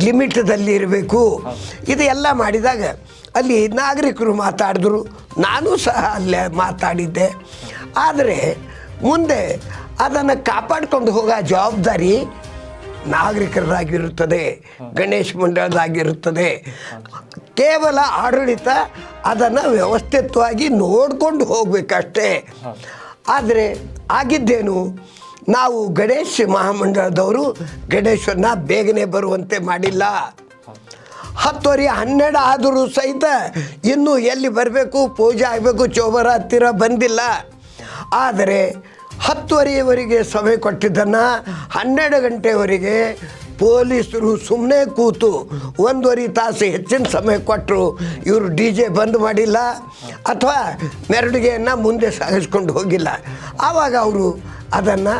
S2: ಲಿಮಿಟ್ದಲ್ಲಿ ಇರಬೇಕು. ಇದೆಲ್ಲ ಮಾಡಿದಾಗ ಅಲ್ಲಿ ನಾಗರಿಕರು ಮಾತಾಡಿದ್ರು. ನಾನು ಸಹ ಅಲ್ಲೇ ಮಾತಾಡಿದ್ದೆ. ಆದರೆ ಮುಂದೆ ಅದನ್ನು ಕಾಪಾಡ್ಕೊಂಡು ಹೋಗೋ ಜವಾಬ್ದಾರಿ ನಾಗರಿಕರದಾಗಿರುತ್ತದೆ ಗಣೇಶ್ ಮಂಡಳದಾಗಿರುತ್ತದೆ ಕೇವಲ ಆಡಳಿತ ಅದನ್ನು ವ್ಯವಸ್ಥಿತವಾಗಿ ನೋಡಿಕೊಂಡು ಹೋಗಬೇಕಷ್ಟೇ. ಆದರೆ ಆಗಿದ್ದೇನು? ನಾವು ಗಣೇಶ್ ಮಹಾಮಂಡಳದವರು ಗಣೇಶನ್ನ ಬೇಗನೆ ಬರುವಂತೆ ಮಾಡಿಲ್ಲ. ಹತ್ತುವರೆ ಹನ್ನೆರಡು ಆದರೂ ಸಹಿತ ಇನ್ನೂ ಎಲ್ಲಿ ಬರಬೇಕು? ಪೂಜೆ ಆಗಬೇಕು, ಚೋಬರ ಹತ್ತಿರ ಬಂದಿಲ್ಲ. ಆದರೆ ಹತ್ತುವರೆಯವರೆಗೆ ಸಭೆ ಕೊಟ್ಟಿದ್ದನ್ನು ಹನ್ನೆರಡು ಗಂಟೆವರೆಗೆ ಪೊಲೀಸರು ಸುಮ್ಮನೆ ಕೂತು ಒಂದೂವರೆ ತಾಸು ಹೆಚ್ಚಿನ ಸಮಯ ಕೊಟ್ಟರು. ಇವರು ಡಿ ಜೆ ಬಂದ್ ಮಾಡಿಲ್ಲ ಅಥವಾ ಮೆರವಣಿಗೆಯನ್ನು ಮುಂದೆ ಸಾಗಿಸ್ಕೊಂಡು ಹೋಗಿಲ್ಲ. ಆವಾಗ ಅವರು ಅದನ್ನು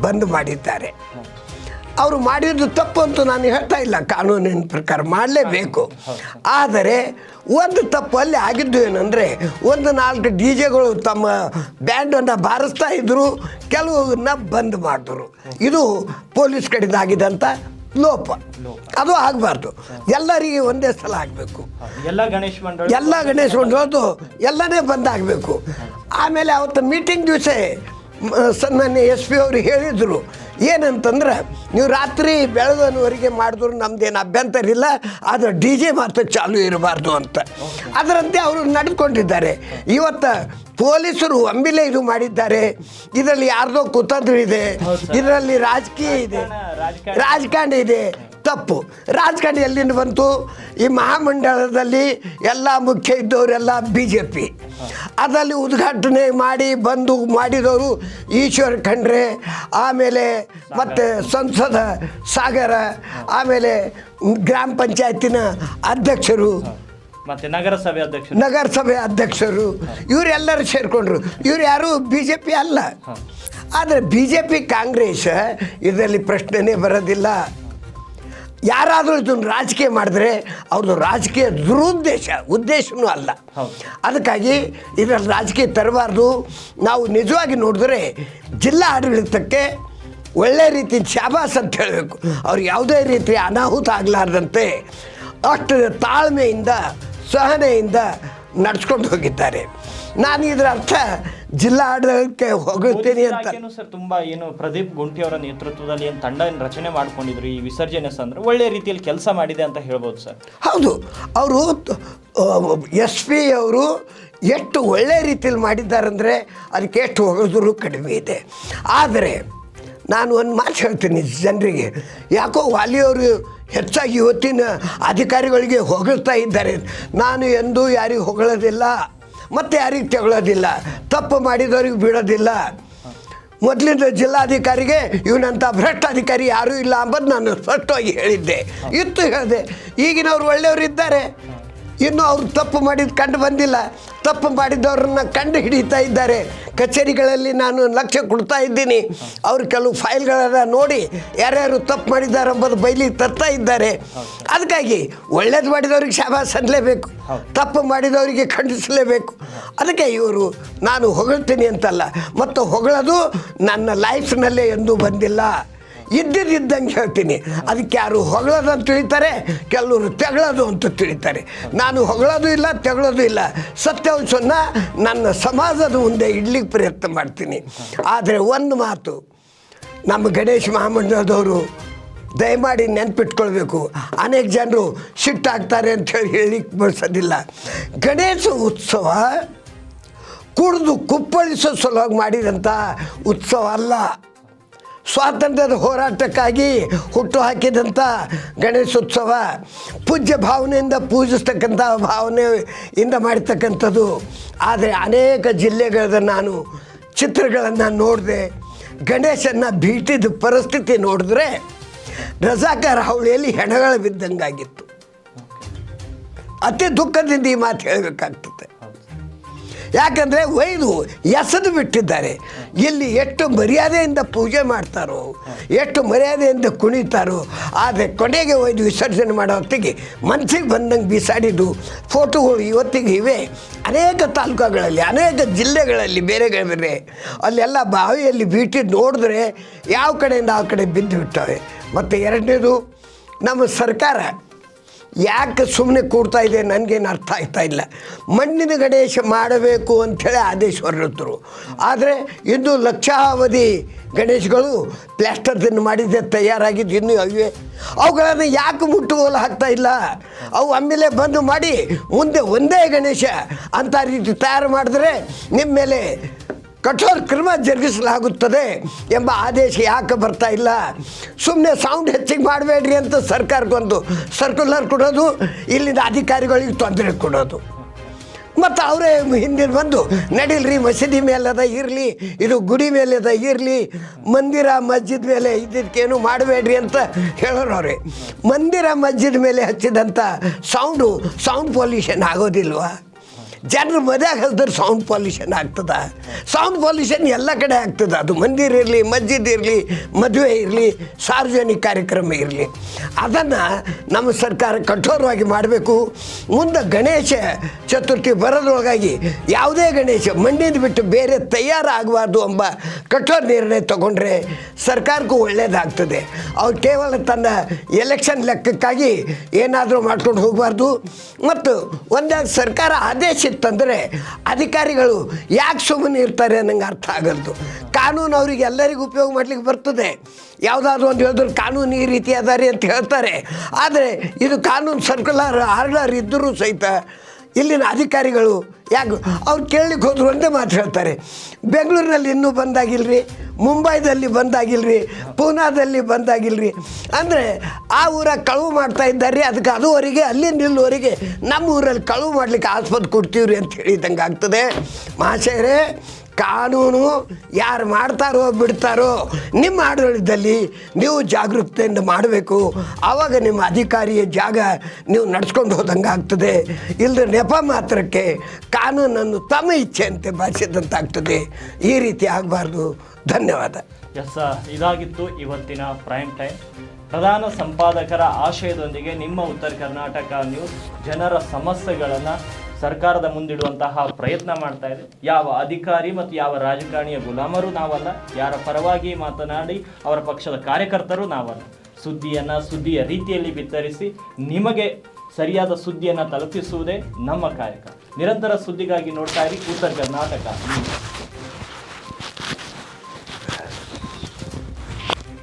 S2: ಬಂದ್ ಮಾಡಿದ್ದಾರೆ. ಅವರು ಮಾಡಿದ್ದು ತಪ್ಪು ಅಂತ ನಾನು ಹೇಳ್ತಾ ಇಲ್ಲ. ಕಾನೂನಿನ ಪ್ರಕಾರ ಮಾಡಲೇಬೇಕು. ಆದರೆ ಒಂದು ತಪ್ಪು ಅಲ್ಲಿ ಆಗಿದ್ದು ಏನಂದರೆ ಒಂದು ನಾಲ್ಕು ಡಿ ಜೆಗಳು ತಮ್ಮ ಬ್ಯಾಂಡನ್ನು ಬಾರಿಸ್ತಾ ಇದ್ದರು ಕೆಲವನ್ನ ಬಂದ್ ಮಾಡಿದ್ರು. ಇದು ಪೊಲೀಸ್ ಕಡೆಯಿಂದ ಆಗಿದಂಥ ಲೋಪ. ಅದು ಆಗಬಾರ್ದು. ಎಲ್ಲರಿಗೆ ಒಂದೇ ಸಲ ಆಗಬೇಕು.
S1: ಎಲ್ಲ ಗಣೇಶ್ ಮಂಡಳಿ
S2: ಎಲ್ಲ ಗಣೇಶ್ ಮಂಡಳದು ಎಲ್ಲನೇ ಬಂದಾಗಬೇಕು ಆಮೇಲೆ ಅವತ್ತು ಮೀಟಿಂಗ್ ದಿವಸ ನನ್ನ ಎಸ್ ಪಿ ಅವರು ಹೇಳಿದರು. ಏನಂತಂದ್ರೆ, ನೀವು ರಾತ್ರಿ ಬೆಳಗನವರೆಗೆ ಮಾಡಿದ್ರು ನಮ್ದೇನು ಅಭ್ಯಂತರ ಇಲ್ಲ, ಆದರೆ ಡಿ ಜೆ ಮಾತ್ರ ಚಾಲು ಇರಬಾರ್ದು ಅಂತ. ಅದರಂತೆ ಅವರು ನಡೆದುಕೊಂಡಿದ್ದಾರೆ ಇವತ್ತು ಪೊಲೀಸರು ಅಂಬಿಲೆ ಇದು ಮಾಡಿದ್ದಾರೆ. ಇದರಲ್ಲಿ ಯಾರ್ದೋ ಕುತಂತ್ರ ಇದೆ. ಇದರಲ್ಲಿ ರಾಜಕೀಯ ಇದೆ.
S1: ರಾಜಕಾರಣ-
S2: ಇದೆ. ತಪ್ಪು. ರಾಜಕಾರಣ ಎಲ್ಲಿಂದ ಬಂತು? ಈ ಮಹಾಮಂಡಲದಲ್ಲಿ ಎಲ್ಲ ಮುಖ್ಯ ಇದ್ದವರೆಲ್ಲ ಬಿ ಜೆ ಪಿ ಅದರಲ್ಲಿ ಉದ್ಘಾಟನೆ ಮಾಡಿ ಬಂದು ಮಾಡಿದವರು ಈಶ್ವರ್ ಖಂಡ್ರೆ ಆಮೇಲೆ ಮತ್ತು ಸಂಸದ ಸಾಗರ ಆಮೇಲೆ ಗ್ರಾಮ ಪಂಚಾಯತಿನ ಅಧ್ಯಕ್ಷರು.
S1: ಮತ್ತೆ ನಗರಸಭೆ ಅಧ್ಯಕ್ಷರು.
S2: ನಗರಸಭೆ ಅಧ್ಯಕ್ಷರು ಇವರೆಲ್ಲರೂ ಸೇರಿಕೊಂಡ್ರು. ಇವ್ರು ಯಾರು ಬಿ ಜೆ ಪಿ ಅಲ್ಲ. ಆದರೆ ಬಿ ಜೆ ಪಿ ಕಾಂಗ್ರೆಸ್ ಇದರಲ್ಲಿ ಪ್ರಶ್ನೆನೇ ಬರೋದಿಲ್ಲ. ಯಾರಾದರೂ ಇದನ್ನು ರಾಜಕೀಯ ಮಾಡಿದ್ರೆ ಅವ್ರದ್ದು ರಾಜಕೀಯ ದುರುದ್ದೇಶ ಉದ್ದೇಶವೂ ಅಲ್ಲ. ಅದಕ್ಕಾಗಿ ಇದರಲ್ಲಿ ರಾಜಕೀಯ ತರಬಾರ್ದು. ನಾವು ನಿಜವಾಗಿ ನೋಡಿದ್ರೆ ಜಿಲ್ಲಾ ಆಡಳಿತಕ್ಕೆ ಒಳ್ಳೆ ರೀತಿ ಶಾಬಾಸ್ ಅಂತ ಹೇಳಬೇಕು. ಅವ್ರು ಯಾವುದೇ ರೀತಿ ಅನಾಹುತ ಆಗಲಾರ್ದಂತೆ ಅಷ್ಟು ತಾಳ್ಮೆಯಿಂದ ಸಹನೆಯಿಂದ ನಡ್ಸ್ಕೊಂಡು ಹೋಗಿದ್ದಾರೆ. ನಾನು ಇದರ ಅರ್ಥ ಜಿಲ್ಲಾ ಆಡಳಿತಕ್ಕೆ
S1: ಹೋಗುತ್ತೇನೆ
S2: ಅಂತ.
S1: ಸರ್ ತುಂಬಾ ಏನು ಪ್ರದೀಪ್ ಗುಂಟಿ ಅವರ ನೇತೃತ್ವದಲ್ಲಿ ಏನು ತಂಡ ಏನ್ ರಚನೆ ಮಾಡ್ಕೊಂಡಿದ್ರು ಈ ವಿಸರ್ಜನೆ ಸಂದ್ರೆ ಒಳ್ಳೆ ರೀತಿಯಲ್ಲಿ ಕೆಲಸ ಮಾಡಿದೆ ಅಂತ ಹೇಳ್ಬೋದು ಸರ್.
S2: ಹೌದು ಅವರು ಎಸ್ ಪಿ ಅವರು ಎಷ್ಟು ಒಳ್ಳೆ ರೀತಿಯಲ್ಲಿ ಮಾಡಿದ್ದಾರಂದರೆ ಅದಕ್ಕೆ ಎಷ್ಟು ಹೋಗೋದ್ರೂ ಕಡಿಮೆ ಇದೆ. ಆದರೆ ನಾನು ಒಂದು ಮಾತು ಹೇಳ್ತೀನಿ ಜನರಿಗೆ ಯಾಕೋ ವಾಲಿಯವರು ಹೆಚ್ಚಾಗಿ ಇವತ್ತಿನ ಅಧಿಕಾರಿಗಳಿಗೆ ಹೊಗಳ್ತಾ ಇದ್ದಾರೆ. ನಾನು ಎಂದೂ ಯಾರಿಗೆ ಹೊಗಳೋದಿಲ್ಲ, ಮತ್ತು ಯಾರಿಗೆ ತಗೊಳ್ಳೋದಿಲ್ಲ ತಪ್ಪು ಮಾಡಿದವ್ರಿಗೆ ಬಿಡೋದಿಲ್ಲ. ಮೊದಲಿಂದ ಜಿಲ್ಲಾಧಿಕಾರಿಗೆ ಇವನಂಥ ಭ್ರಷ್ಟ ಅಧಿಕಾರಿ ಯಾರೂ ಇಲ್ಲ ಅಂಬದು ನಾನು ಸ್ಪಷ್ಟವಾಗಿ ಹೇಳಿದ್ದೆ. ಇತ್ತು ಹೇಳಿದೆ. ಈಗಿನವರು ಒಳ್ಳೆಯವರು ಇದ್ದಾರೆ. ಇನ್ನು ಅವರು ತಪ್ಪು ಮಾಡಿದ ಕಂಡು ಬಂದಿಲ್ಲ. ತಪ್ಪು ಮಾಡಿದವ್ರನ್ನ ಕಂಡು ಹಿಡಿತಾ ಇದ್ದಾರೆ. ಕಚೇರಿಗಳಲ್ಲಿ ನಾನು ಲಕ್ಷ್ಯ ಕೊಡ್ತಾ ಇದ್ದೀನಿ. ಅವರು ಕೆಲವು ಫೈಲ್ಗಳನ್ನು ನೋಡಿ ಯಾರ್ಯಾರು ತಪ್ಪು ಮಾಡಿದ್ದಾರೆ ಎಂಬುದು ಬೈಲಿ ತರ್ತಾ ಇದ್ದಾರೆ. ಅದಕ್ಕಾಗಿ ಒಳ್ಳೇದು ಮಾಡಿದವ್ರಿಗೆ ಶಾಬಾಸ್ ಅನ್ನಲೇಬೇಕು ತಪ್ಪು ಮಾಡಿದವರಿಗೆ ಖಂಡಿಸಲೇಬೇಕು. ಅದಕ್ಕೆ ಇವರು ನಾನು ಹೊಗಳ್ತೀನಿ ಅಂತಲ್ಲ. ಮತ್ತು ಹೊಗಳೋದು ನನ್ನ ಲೈಫ್ನಲ್ಲೇ ಎಂದೂ ಬಂದಿಲ್ಲ. ಇದ್ದಿದ್ದಂಗೆ ಹೇಳ್ತೀನಿ. ಅದಕ್ಕೆ ಯಾರು ಹೊಗಳೋದು ಅಂತ ತಿಳಿತಾರೆ, ಕೆಲವರು ತೆಗಳೋದು ಅಂತ ತಿಳಿತಾರೆ. ನಾನು ಹೊಗಳೋದು ಇಲ್ಲ, ತೆಗಳೋದು ಇಲ್ಲ. ಸತ್ಯಾಂಶವನ್ನು ನನ್ನ ಸಮಾಜದ ಮುಂದೆ ಇಡ್ಲಿಕ್ಕೆ ಪ್ರಯತ್ನ ಮಾಡ್ತೀನಿ. ಆದರೆ ಒಂದು ಮಾತು, ನಮ್ಮ ಗಣೇಶ್ ಮಹಾಮಂಡಲದವರು ದಯಮಾಡಿ ನೆನ್ಪಿಟ್ಕೊಳ್ಬೇಕು. ಅನೇಕ ಜನರು ಸಿಟ್ಟಾಗ್ತಾರೆ ಅಂತ ಹೇಳಿ ಹೇಳಿಕ್ಕೆ ಬಳಸೋದಿಲ್ಲ. ಗಣೇಶ ಉತ್ಸವ ಕುಡಿದು ಕುಪ್ಪಳಿಸೋ ಸಲುವಾಗಿ ಮಾಡಿದಂಥ ಉತ್ಸವ ಅಲ್ಲ. ಸ್ವಾತಂತ್ರ್ಯದ ಹೋರಾಟಕ್ಕಾಗಿ ಹುಟ್ಟು ಹಾಕಿದಂಥ ಗಣೇಶೋತ್ಸವ, ಪೂಜ್ಯ ಭಾವನೆಯಿಂದ ಪೂಜಿಸ್ತಕ್ಕಂಥ ಭಾವನೆಯಿಂದ ಮಾಡಿರ್ತಕ್ಕಂಥದ್ದು. ಆದರೆ ಅನೇಕ ಜಿಲ್ಲೆಗಳದ ನಾನು, ಚಿತ್ರಗಳನ್ನು ನೋಡಿದೆ ಗಣೇಶನ ಭೀಟಿದ ಪರಿಸ್ಥಿತಿ ನೋಡಿದ್ರೆ ರಜಾಕಾರ ಹಾವಳಿಯಲ್ಲಿ ಹೆಣಗಳ ಬಿದ್ದಂಗಾಗಿತ್ತು. ಅತಿ ದುಃಖದಿಂದ ಈ ಮಾತು ಹೇಳಬೇಕಾಗ್ತದೆ. ಯಾಕಂದರೆ ಒಯ್ದು ಎಸೆದು ಬಿಟ್ಟಿದ್ದಾರೆ. ಇಲ್ಲಿ ಎಷ್ಟು ಮರ್ಯಾದೆಯಿಂದ ಪೂಜೆ ಮಾಡ್ತಾರೋ, ಎಷ್ಟು ಮರ್ಯಾದೆಯಿಂದ ಕುಣಿತಾರೋ, ಆದರೆ ಕೊನೆಗೆ ಒಯ್ದು ವಿಸರ್ಜನೆ ಮಾಡೋ ಹೊತ್ತಿಗೆ ಮನಸ್ಸಿಗೆ ಬಂದಂಗೆ ಬಿಸಾಡಿದ್ದು ಫೋಟೋಗಳು ಇವತ್ತಿಗೆ ಇವೆ. ಅನೇಕ ತಾಲೂಕುಗಳಲ್ಲಿ, ಅನೇಕ ಜಿಲ್ಲೆಗಳಲ್ಲಿ ಬೇರೆ ಬೇರೆ. ಅಲ್ಲೆಲ್ಲ ಬಾವಿಯಲ್ಲಿ ಬೀಟಿ ನೋಡಿದ್ರೆ ಯಾವ ಕಡೆಯಿಂದ ಆ ಕಡೆ ಬಿದ್ದು ಬಿಟ್ಟವೆ. ಮತ್ತು ಎರಡನೇದು, ನಮ್ಮ ಸರ್ಕಾರ ಯಾಕೆ ಸುಮ್ಮನೆ ಕೂಡ್ತಾ ಇದೆ ನನಗೇನು ಅರ್ಥ ಆಗ್ತಾ ಇಲ್ಲ. ಮಣ್ಣಿನ ಗಣೇಶ ಮಾಡಬೇಕು ಅಂಥೇಳಿ ಆದೇಶ ಹೊರಡಿದ್ರು ಆದರೆ ಇಂದು ಲಕ್ಷಾವಧಿ ಗಣೇಶಗಳು ಪ್ಲ್ಯಾಸ್ಟರ್ದನ್ನು ಮಾಡಿದ್ದೆ ತಯಾರಾಗಿದ್ದು ಇನ್ನೂ ಅವಿವೆ ಅವುಗಳನ್ನು ಯಾಕೆ ಮುಟ್ಟುಗೋಲು ಹಾಕ್ತಾ ಇಲ್ಲ? ಅವು ಆಮೇಲೆ ಬಂದು ಮಾಡಿ ಮುಂದೆ ಒಂದೇ ಗಣೇಶ ಅಂತ ರೀತಿ ತಯಾರು ಮಾಡಿದ್ರೆ ನಿಮ್ಮ ಮೇಲೆ ಕಠೋರ ಕ್ರಮ ಜರುಗಿಸಲಾಗುತ್ತದೆ ಎಂಬ ಆದೇಶ ಯಾಕೆ ಬರ್ತಾ ಇಲ್ಲ? ಸುಮ್ಮನೆ ಸೌಂಡ್ ಹೆಚ್ಚಿಗೆ ಮಾಡಬೇಡ್ರಿ ಅಂತ ಸರ್ಕಾರಕ್ಕೊಂದು ಸರ್ಕ್ಯುಲರ್ ಕೊಡೋದು, ಇಲ್ಲಿನ ಅಧಿಕಾರಿಗಳಿಗೆ ತೊಂದರೆ ಕೊಡೋದು. ಮತ್ತು ಅವರೇ ಹಿಂದಿನ ಬಂದು, ನಡೀಲ್ರಿ, ಮಸೀದಿ ಮೇಲದ ಇರಲಿ, ಇದು ಗುಡಿ ಮೇಲೆದ ಇರಲಿ, ಮಂದಿರ, ಮಸ್ಜಿದ್ ಮೇಲೆ ಇದಕ್ಕೇನು ಮಾಡಬೇಡ್ರಿ ಅಂತ ಹೇಳೋರು ಅವರೇ. ಮಂದಿರ, ಮಸ್ಜಿದ್ ಮೇಲೆ ಹಚ್ಚಿದಂಥ ಸೌಂಡು ಸೌಂಡ್ ಪೊಲ್ಯೂಷನ್ ಆಗೋದಿಲ್ವಾ? ಜನರು ಮದ್ಯಾಗ ಹಲ್ದ್ರೆ ಸೌಂಡ್ ಪಾಲ್ಯೂಷನ್ ಆಗ್ತದ. ಸೌಂಡ್ ಪಾಲ್ಯೂಷನ್ ಎಲ್ಲ ಕಡೆ ಆಗ್ತದೆ. ಅದು ಮಂದಿರ ಇರಲಿ, ಮಸ್ಜಿದ್ ಇರಲಿ, ಮದುವೆ ಇರಲಿ, ಸಾರ್ವಜನಿಕ ಕಾರ್ಯಕ್ರಮ ಇರಲಿ. ಅದನ್ನು ನಮ್ಮ ಸರ್ಕಾರ ಕಠೋರವಾಗಿ ಮಾಡಬೇಕು. ಮುಂದೆ ಗಣೇಶ ಚತುರ್ಥಿ ಬರೋದ್ರೊಳಗಾಗಿ ಯಾವುದೇ ಗಣೇಶ ಮಣ್ಣಿಂದ ಬಿಟ್ಟು ಬೇರೆ ತಯಾರಾಗಬಾರ್ದು ಎಂಬ ಕಠೋರ ನಿರ್ಣಯ ತಗೊಂಡ್ರೆ ಸರ್ಕಾರಕ್ಕೂ ಒಳ್ಳೆಯದಾಗ್ತದೆ ಅವ್ರು ಕೇವಲ ತನ್ನ ಎಲೆಕ್ಷನ್ ಲೆಕ್ಕಕ್ಕಾಗಿ ಏನಾದರೂ ಮಾಡ್ಕೊಂಡು ಹೋಗಬಾರ್ದು. ಮತ್ತು ಒಂದಾಗ ಸರ್ಕಾರ ಆದೇಶ ಇತ್ತಂದರೆ ಅಧಿಕಾರಿಗಳು ಯಾಕೆ ಸುಮ್ಮನೆ ಇರ್ತಾರೆ ನಂಗೆ ಅರ್ಥ ಆಗಲ್ದು. ಕಾನೂನು ಅವರಿಗೆ ಎಲ್ಲರಿಗೂ ಉಪಯೋಗ ಮಾಡ್ಲಿಕ್ಕೆ ಬರ್ತದೆ. ಯಾವುದಾದ್ರೂ ಒಂದು ಹೇಳಿದ್ರು ಕಾನೂನು ಈ ರೀತಿ ಅದಾರಿ ಅಂತ ಹೇಳ್ತಾರೆ. ಆದರೆ ಇದು ಕಾನೂನು ಸರ್ಕ್ಯುಲರ್ ಆರ್ಡರ್ ಇದ್ದರೂ ಸಹಿತ ಇಲ್ಲಿನ ಅಧಿಕಾರಿಗಳು ಯಾಕೆ ಅವ್ರು ಕೇಳಲಿಕ್ಕೆ ಹೋದ್ರು ಒಂದೇ ಮಾತು ಹೇಳ್ತಾರೆ. ಬೆಂಗಳೂರಿನಲ್ಲಿ ಇನ್ನೂ ಬಂದಾಗಿಲ್ರಿ, ಮುಂಬೈದಲ್ಲಿ ಬಂದಾಗಿಲ್ರಿ, ಪೂನಾದಲ್ಲಿ ಬಂದಾಗಿಲ್ರಿ. ಅಂದರೆ ಆ ಊರ ಕಳುವು ಮಾಡ್ತಾ ಇದ್ದಾರೆ, ಅದಕ್ಕೆ ಅದುವರೆಗೆ ಅಲ್ಲಿ ನಿಲ್ಲುವರೆಗೆ ನಮ್ಮ ಊರಲ್ಲಿ ಕಳುವು ಮಾಡ್ಲಿಕ್ಕೆ ಆಸ್ಪತ್ರೆ ಕೊಡ್ತೀವ್ರಿ ಅಂತ ಹೇಳಿದಂಗೆ ಆಗ್ತದೆ. ಮಹಾಶಯರೇ ಕಾನೂನು ಯಾರು ಮಾಡ್ತಾರೋ ಬಿಡ್ತಾರೋ, ನಿಮ್ಮ ಆಡಳಿತದಲ್ಲಿ ನೀವು ಜಾಗರೂಕತೆಯಿಂದ ಮಾಡಬೇಕು. ಆವಾಗ ನಿಮ್ಮ ಅಧಿಕಾರಿಯ ಜಾಗ ನೀವು ನಡ್ಸ್ಕೊಂಡು ಹೋದಂಗೆ ಆಗ್ತದೆ. ಇಲ್ಲದೆ ನೆಪ ಮಾತ್ರಕ್ಕೆ ಕಾನೂನನ್ನು ತಮ್ಮ ಇಚ್ಛೆಯಂತೆ ಭಾಷಿದಂತಾಗ್ತದೆ ಈ ರೀತಿ ಆಗಬಾರ್ದು. ಧನ್ಯವಾದ.
S1: ಎಸ್ ಇದಾಗಿತ್ತು ಇವತ್ತಿನ ಪ್ರೈಮ್ ಟೈಮ್ ಪ್ರಧಾನ ಸಂಪಾದಕರ ಆಶಯದೊಂದಿಗೆ ನಿಮ್ಮ ಉತ್ತರ ಕರ್ನಾಟಕ ನ್ಯೂಸ್ ಜನರ ಸಮಸ್ಯೆಗಳನ್ನು ಸರ್ಕಾರದ ಮುಂದಿಡುವಂತಹ ಪ್ರಯತ್ನ ಮಾಡ್ತಾ ಇದೆ. ಯಾವ ಅಧಿಕಾರಿ ಮತ್ತು ಯಾವ ರಾಜಕಾರಣಿಯ ಗುಲಾಮರು ನಾವಲ್ಲ, ಯಾರ ಪರವಾಗಿ ಮಾತನಾಡಿ ಅವರ ಪಕ್ಷದ ಕಾರ್ಯಕರ್ತರು ನಾವಲ್ಲ. ಸುದ್ದಿಯನ್ನು ಸುದ್ದಿಯ ರೀತಿಯಲ್ಲಿ ಬಿತ್ತರಿಸಿ ನಿಮಗೆ ಸರಿಯಾದ ಸುದ್ದಿಯನ್ನು ತಲುಪಿಸುವುದೇ ನಮ್ಮ ಕಾಯಕ ನಿರಂತರ ಸುದ್ದಿಗಾಗಿ ನೋಡ್ತಾ ಇರಿ, ಉತ್ತರ ಕರ್ನಾಟಕ